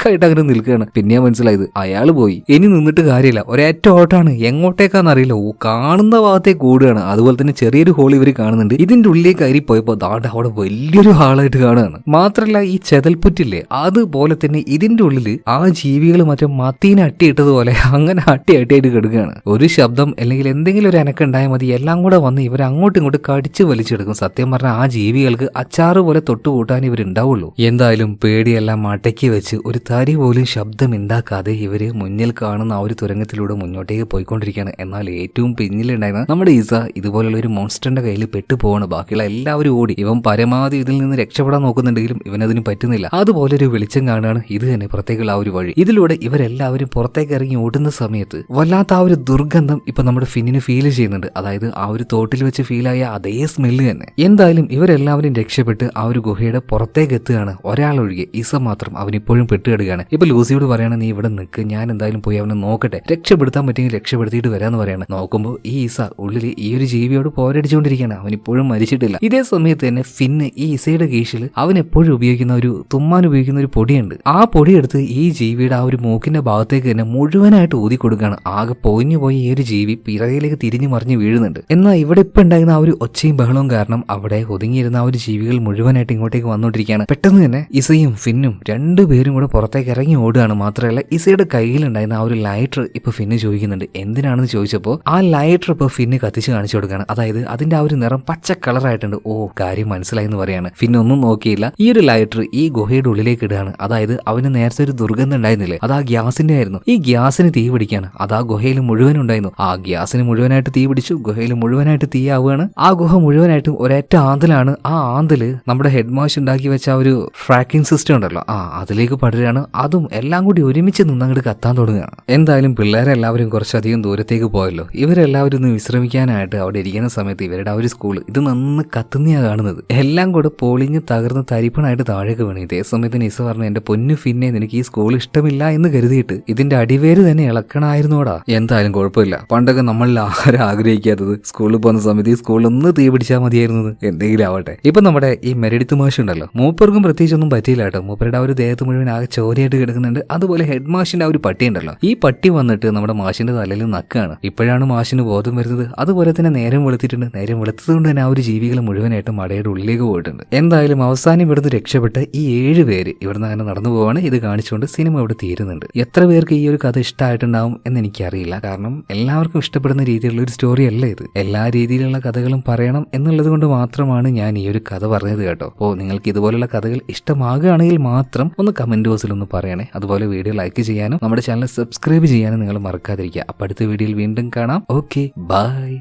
A: സ്റ്റക്കായിട്ട് അങ്ങനെ നിൽക്കുകയാണ്. പിന്നെ മനസ്സിലായത് അയാൾ പോയി. ഇനി നിന്നിട്ട് കാര്യമില്ല. ഒരേറ്റ ഓട്ടാണ് എങ്ങോട്ടേക്കാന്ന് അറിയില്ല. കാണുന്ന ഭാഗത്തേക്ക് കൂടുകയാണ് അതുപോലെ തന്നെ ചെറിയൊരു ഹോൾ ഇവർ കാണുന്നുണ്ട്. ഇതിന്റെ ഉള്ളിലേക്ക് കയറി പോയപ്പോൾ ദാണ്ട് അവിടെ വലിയൊരു ഹാളായിട്ട് കാണുകയാണ്. മാത്രല്ല ഈ ചെതൽപ്പുറ്റില്ലേ? അതുപോലെ തന്നെ ഇതിന്റെ ഉള്ളിൽ ആ ജീവികൾ മറ്റേ മത്തീനെ അട്ടിയിട്ടതുപോലെ അങ്ങനെ അട്ടി അട്ടിയായിട്ട് കിടക്കുകയാണ്. ഒരു ശബ്ദം അല്ലെങ്കിൽ എന്തെങ്കിലും ഒരു അനക്കം മതി. എല്ലാം കൂടെ വന്ന് ഇവർ അങ്ങോട്ടും ഇങ്ങോട്ട് കടിച്ചു വലിച്ചെടുക്കും. സത്യം പറഞ്ഞാൽ ആ ജീവികൾക്ക് അച്ചാറ് പോലെ തൊട്ടുകൂട്ടാൻ ഇവരുണ്ടാവുള്ളൂ. എന്തായാലും പേടിയെല്ലാം മടക്കി വെച്ച് ഒരു തരി പോലും ശബ്ദമുണ്ടാക്കാതെ ഇവർ മുന്നിൽ കാണുന്ന ആ ഒരു തുരങ്കത്തിലൂടെ മുന്നോട്ടേക്ക് പോയിക്കൊണ്ടിരിക്കുകയാണ്. എന്നാൽ ഏറ്റവും പിന്നിലുണ്ടായിരുന്ന നമ്മുടെ ഇസ ഇതുപോലുള്ള ഒരു മോൺസ്റ്ററിന്റെ കയ്യിൽ പെട്ടുപോവാണ് ബാക്കിയുള്ള എല്ലാവരും ഓടി. ഇവൻ പരമാവധി ഇതിൽ നിന്ന് രക്ഷപ്പെടാൻ നോക്കുന്നുണ്ടെങ്കിലും ഇവനതിന് പറ്റുന്നില്ല. അതുപോലെ ഒരു വെളിച്ചം കാണുകയാണ് ഇത് തന്നെ പുറത്തേക്കുള്ള ആ ഒരു വഴി. ഇതിലൂടെ ഇവരെല്ലാവരും പുറത്തേക്ക് ഇറങ്ങി ഓടുന്ന സമയത്ത് വല്ലാത്ത ആ ഒരു ദുർഗന്ധം ഇപ്പൊ നമ്മുടെ ഫിന്നിന് ഫീൽ ചെയ്യുന്നുണ്ട്. അതായത് ആ ഒരു തോട്ടിൽ വെച്ച് ഫീലായ അതേ സ്മെല്ല് തന്നെ. എന്തായാലും ഇവരെല്ലാവരും രക്ഷപ്പെട്ട് ആ ഒരു ഗുഹയുടെ പുറത്തേക്ക് എത്തുകയാണ്. ഒരാളൊഴികെ ഇസ മാത്രം അവനിപ്പോഴും പെട്ടുകിടുകയാണ് ഇപ്പൊ ലൂസിയോട് പറയുകയാണ് നീ ഇവിടെ നിൽക്ക് ഞാൻ എന്തായാലും പോയി അവനെ നോക്കട്ടെ. രക്ഷപ്പെടുത്താൻ പറ്റുമെങ്കിൽ രക്ഷപ്പെടുത്തിയിട്ട് വരാന്ന് പറയാണ്. നോക്കുമ്പോൾ ഈ ഈസ ഉള്ളിൽ ഈ ഒരു ജീവിയോട് പോരടിച്ചുകൊണ്ടിരിക്കുകയാണ് അവൻ ഇപ്പോഴും മരിച്ചിട്ടില്ല. ഇതേ സമയത്ത് തന്നെ ഫിന്ന് ഈ ഈസയുടെ കീഴിൽ അവൻ എപ്പോഴും ഉപയോഗിക്കുന്ന ഒരു തുമ്മാൻ ഉപയോഗിക്കുന്ന ഒരു പൊടിയുണ്ട്. ആ പൊടി എടുത്ത് ഈ ജീവിയുടെ ആ ഒരു മൂക്കിന്റെ ഭാഗത്തേക്ക് തന്നെ മുഴുവനായിട്ട് ഊതി കൊടുക്കുകയാണ്. ആകെ പൊഞ്ഞു പോയി ഈ ഒരു ജീവി പിറകിലേക്ക് തിരിഞ്ഞു മറിഞ്ഞ് വീഴുന്നുണ്ട്. എന്നാൽ ഇവിടെ ഇപ്പൊ ഉണ്ടായിരുന്ന ആ ഒരു ഒച്ചയും ബഹളവും കാരണം അവിടെ ഒതുങ്ങിയിരുന്ന ആ ഒരു ജീവികൾ മുഴുവനായിട്ട് ഇങ്ങോട്ടേക്ക് വന്നുകൊണ്ടിരിക്കുകയാണ് പെട്ടെന്ന് തന്നെ ഇസയും ഫിന്നും രണ്ടുപേരും കൂടെ പുറത്തേക്ക് ഇറങ്ങി ഓടുകയാണ്. മാത്രമല്ല ഇസയുടെ കയ്യിലുണ്ടായിരുന്ന ആ ഒരു ലൈറ്റർ ഇപ്പൊ ഫിന്ന് ചോദിക്കുന്നുണ്ട്. എന്തിനാണെന്ന് ചോദിച്ചപ്പോൾ ആ ലൈറ്റർ ഇപ്പൊ ഫിന്ന് കത്തിച്ച് കാണിച്ചു കൊടുക്കുകയാണ്. അതായത് അതിന്റെ ആ ഒരു നിറം പച്ച കളറായിട്ടുണ്ട് ഓ കാര്യം മനസ്സിലായി എന്ന് പറയാണ്. ഫിന്ന് ഒന്നും നോക്കിയില്ല. ഈ ഒരു ലൈറ്റർ ഈ ഗുഹയുടെ ഉള്ളിലേക്ക് ഇടുകയാണ്. അതായത് അവന് നേരത്തെ ഒരു ദുർഗന്ധം ഉണ്ടായിരുന്നില്ലേ? അത് ആ ഗ്യാസിന്റെ ആയിരുന്നു. ഈ ഗ്യാസിന് തീ പിടിക്കാണ് അത് ആ ഗുഹയിൽ മുഴുവൻ ഉണ്ടായിരുന്നു. ആ ഗ്യാസിന് മുഴുവനായിട്ട് തീ പിടിച്ചു. ഗുഹയിൽ മുഴുവനായിട്ട് തീ ആവുകയാണ്. ആ ഗുഹ മുഴുവനായിട്ടും ഒരൊറ്റ ആന്തലാണ്. ആ ആന്തൽ നമ്മുടെ ഹെഡ് മാഷ് ഉണ്ടാക്കി വെച്ച ആ ഒരു ട്രാക്കിംഗ് സിസ്റ്റം ഉണ്ടല്ലോ. ആ അതിലേക്ക് പടരുകയാണ് അതും എല്ലാം കൂടി ഒരുമിച്ച് നിന്നങ്ങോട്ട് കത്താൻ തുടങ്ങുകയാണ് എന്തായാലും പിള്ളേരെല്ലാവരും കുറച്ചധികം ദൂരത്തേക്ക് പോയല്ലോ. ഇവരെല്ലാവരും ഒന്ന് വിശ്രമിക്കാനായിട്ട് അവിടെ ഇരിക്കുന്ന സമയത്ത് ഇവരുടെ ആ ഒരു സ്കൂൾ ഇത് നന്ന് കത്തുന്നയാ കാണുന്നത്. എല്ലാം കൂടെ പൊളിഞ്ഞ് തകർന്ന് തരിപ്പണായിട്ട് താഴേക്ക് വീണു. ഇതേ സമയത്ത് നിസ പറഞ്ഞു എന്റെ പൊന്നു ഫിന്നെ നിനക്ക് ഈ സ്കൂൾ ഇഷ്ടമില്ല എന്ന് കരുതിയിട്ട് ഇതിന്റെ അടിവേര് തന്നെ ഇളക്കണമായിരുന്നോടാ എന്തായാലും കുഴപ്പമില്ല. പണ്ടൊക്കെ നമ്മളിൽ ആരും ആഗ്രഹിക്കാത്തത്? സ്കൂളിൽ പോകുന്ന സമയത്ത് ഈ സ്കൂളിൽ ഒന്ന് തീ പിടിച്ചാൽ മതിയായിരുന്നത്. എന്തെങ്കിലും ആവട്ടെ. ഇപ്പൊ നമ്മുടെ ഈ മെരടിത്ത് മാഷുണ്ടല്ലോ മൂപ്പർക്കും പ്രത്യേകിച്ചൊന്നും പറ്റിയില്ല കേട്ടോ. മൂപ്പരുടെ ആ ഒരു ദേഹത്ത് മുഴുവൻ ആകെ ചോരയായിട്ട് കിടക്കുന്നുണ്ട്. അതുപോലെ ഹെഡ് മാഷിന്റെ ആ ഒരു പട്ടി ഉണ്ടല്ലോ. ഈ പട്ടി വന്നിട്ട് നമ്മുടെ മാഷിന്റെ തലയിൽ നക്കാണ്. ഇപ്പോഴാണ് മാഷിന് ബോധം വരുന്നത്. അതുപോലെ തന്നെ നേരം വെളുത്തിട്ടുണ്ട്. നേരം വെളുത്തത് കൊണ്ട് തന്നെ ആ ഒരു ജീവികൾ മുഴുവനായിട്ടും മടയുടെ ഉള്ളിലേക്ക് പോയിട്ടുണ്ട്. എന്തായാലും അവസാനം ഇവിടുന്ന് രക്ഷപ്പെട്ട് ഈ ഏഴ് പേര് ഇവിടുന്ന് അങ്ങനെ നടന്നു പോവാണ്. ഇത് കാണിച്ചുകൊണ്ട് സിനിമ ഇവിടെ തീരുന്നുണ്ട്. എത്ര പേർക്ക് ഈ ഒരു കഥ ഇഷ്ടമായിട്ടുണ്ടാവും എന്ന് എനിക്കറിയില്ല. കാരണം എല്ലാവർക്കും ഇഷ്ടപ്പെടുന്ന രീതിയിലുള്ള ഒരു സ്റ്റോറി അല്ല ഇത്. എല്ലാ രീതിയിലുള്ള കഥകളും പറയണം എന്നുള്ളത് കൊണ്ട് മാത്രമാണ് ഞാൻ ഈ ഒരു കഥ പറഞ്ഞത് കേട്ടോ. അപ്പോൾ നിങ്ങൾക്ക് ഇതുപോലുള്ള കഥകൾ ഇഷ്ടമാകുകയാണെങ്കിൽ മാത്രം ഒന്ന് കമന്റ് ബോക്സിൽ ഒന്ന് പറയണേ. അതുപോലെ വീഡിയോ ലൈക്ക് ചെയ്യാനും നമ്മുടെ ചാനൽ സബ്സ്ക്രൈബ് ചെയ്യാനും നിങ്ങൾ മറക്കാതിരിക്കുക. അപ്പോൾ അടുത്ത വീഡിയോയിൽ വീണ്ടും കാണാം. Okay bye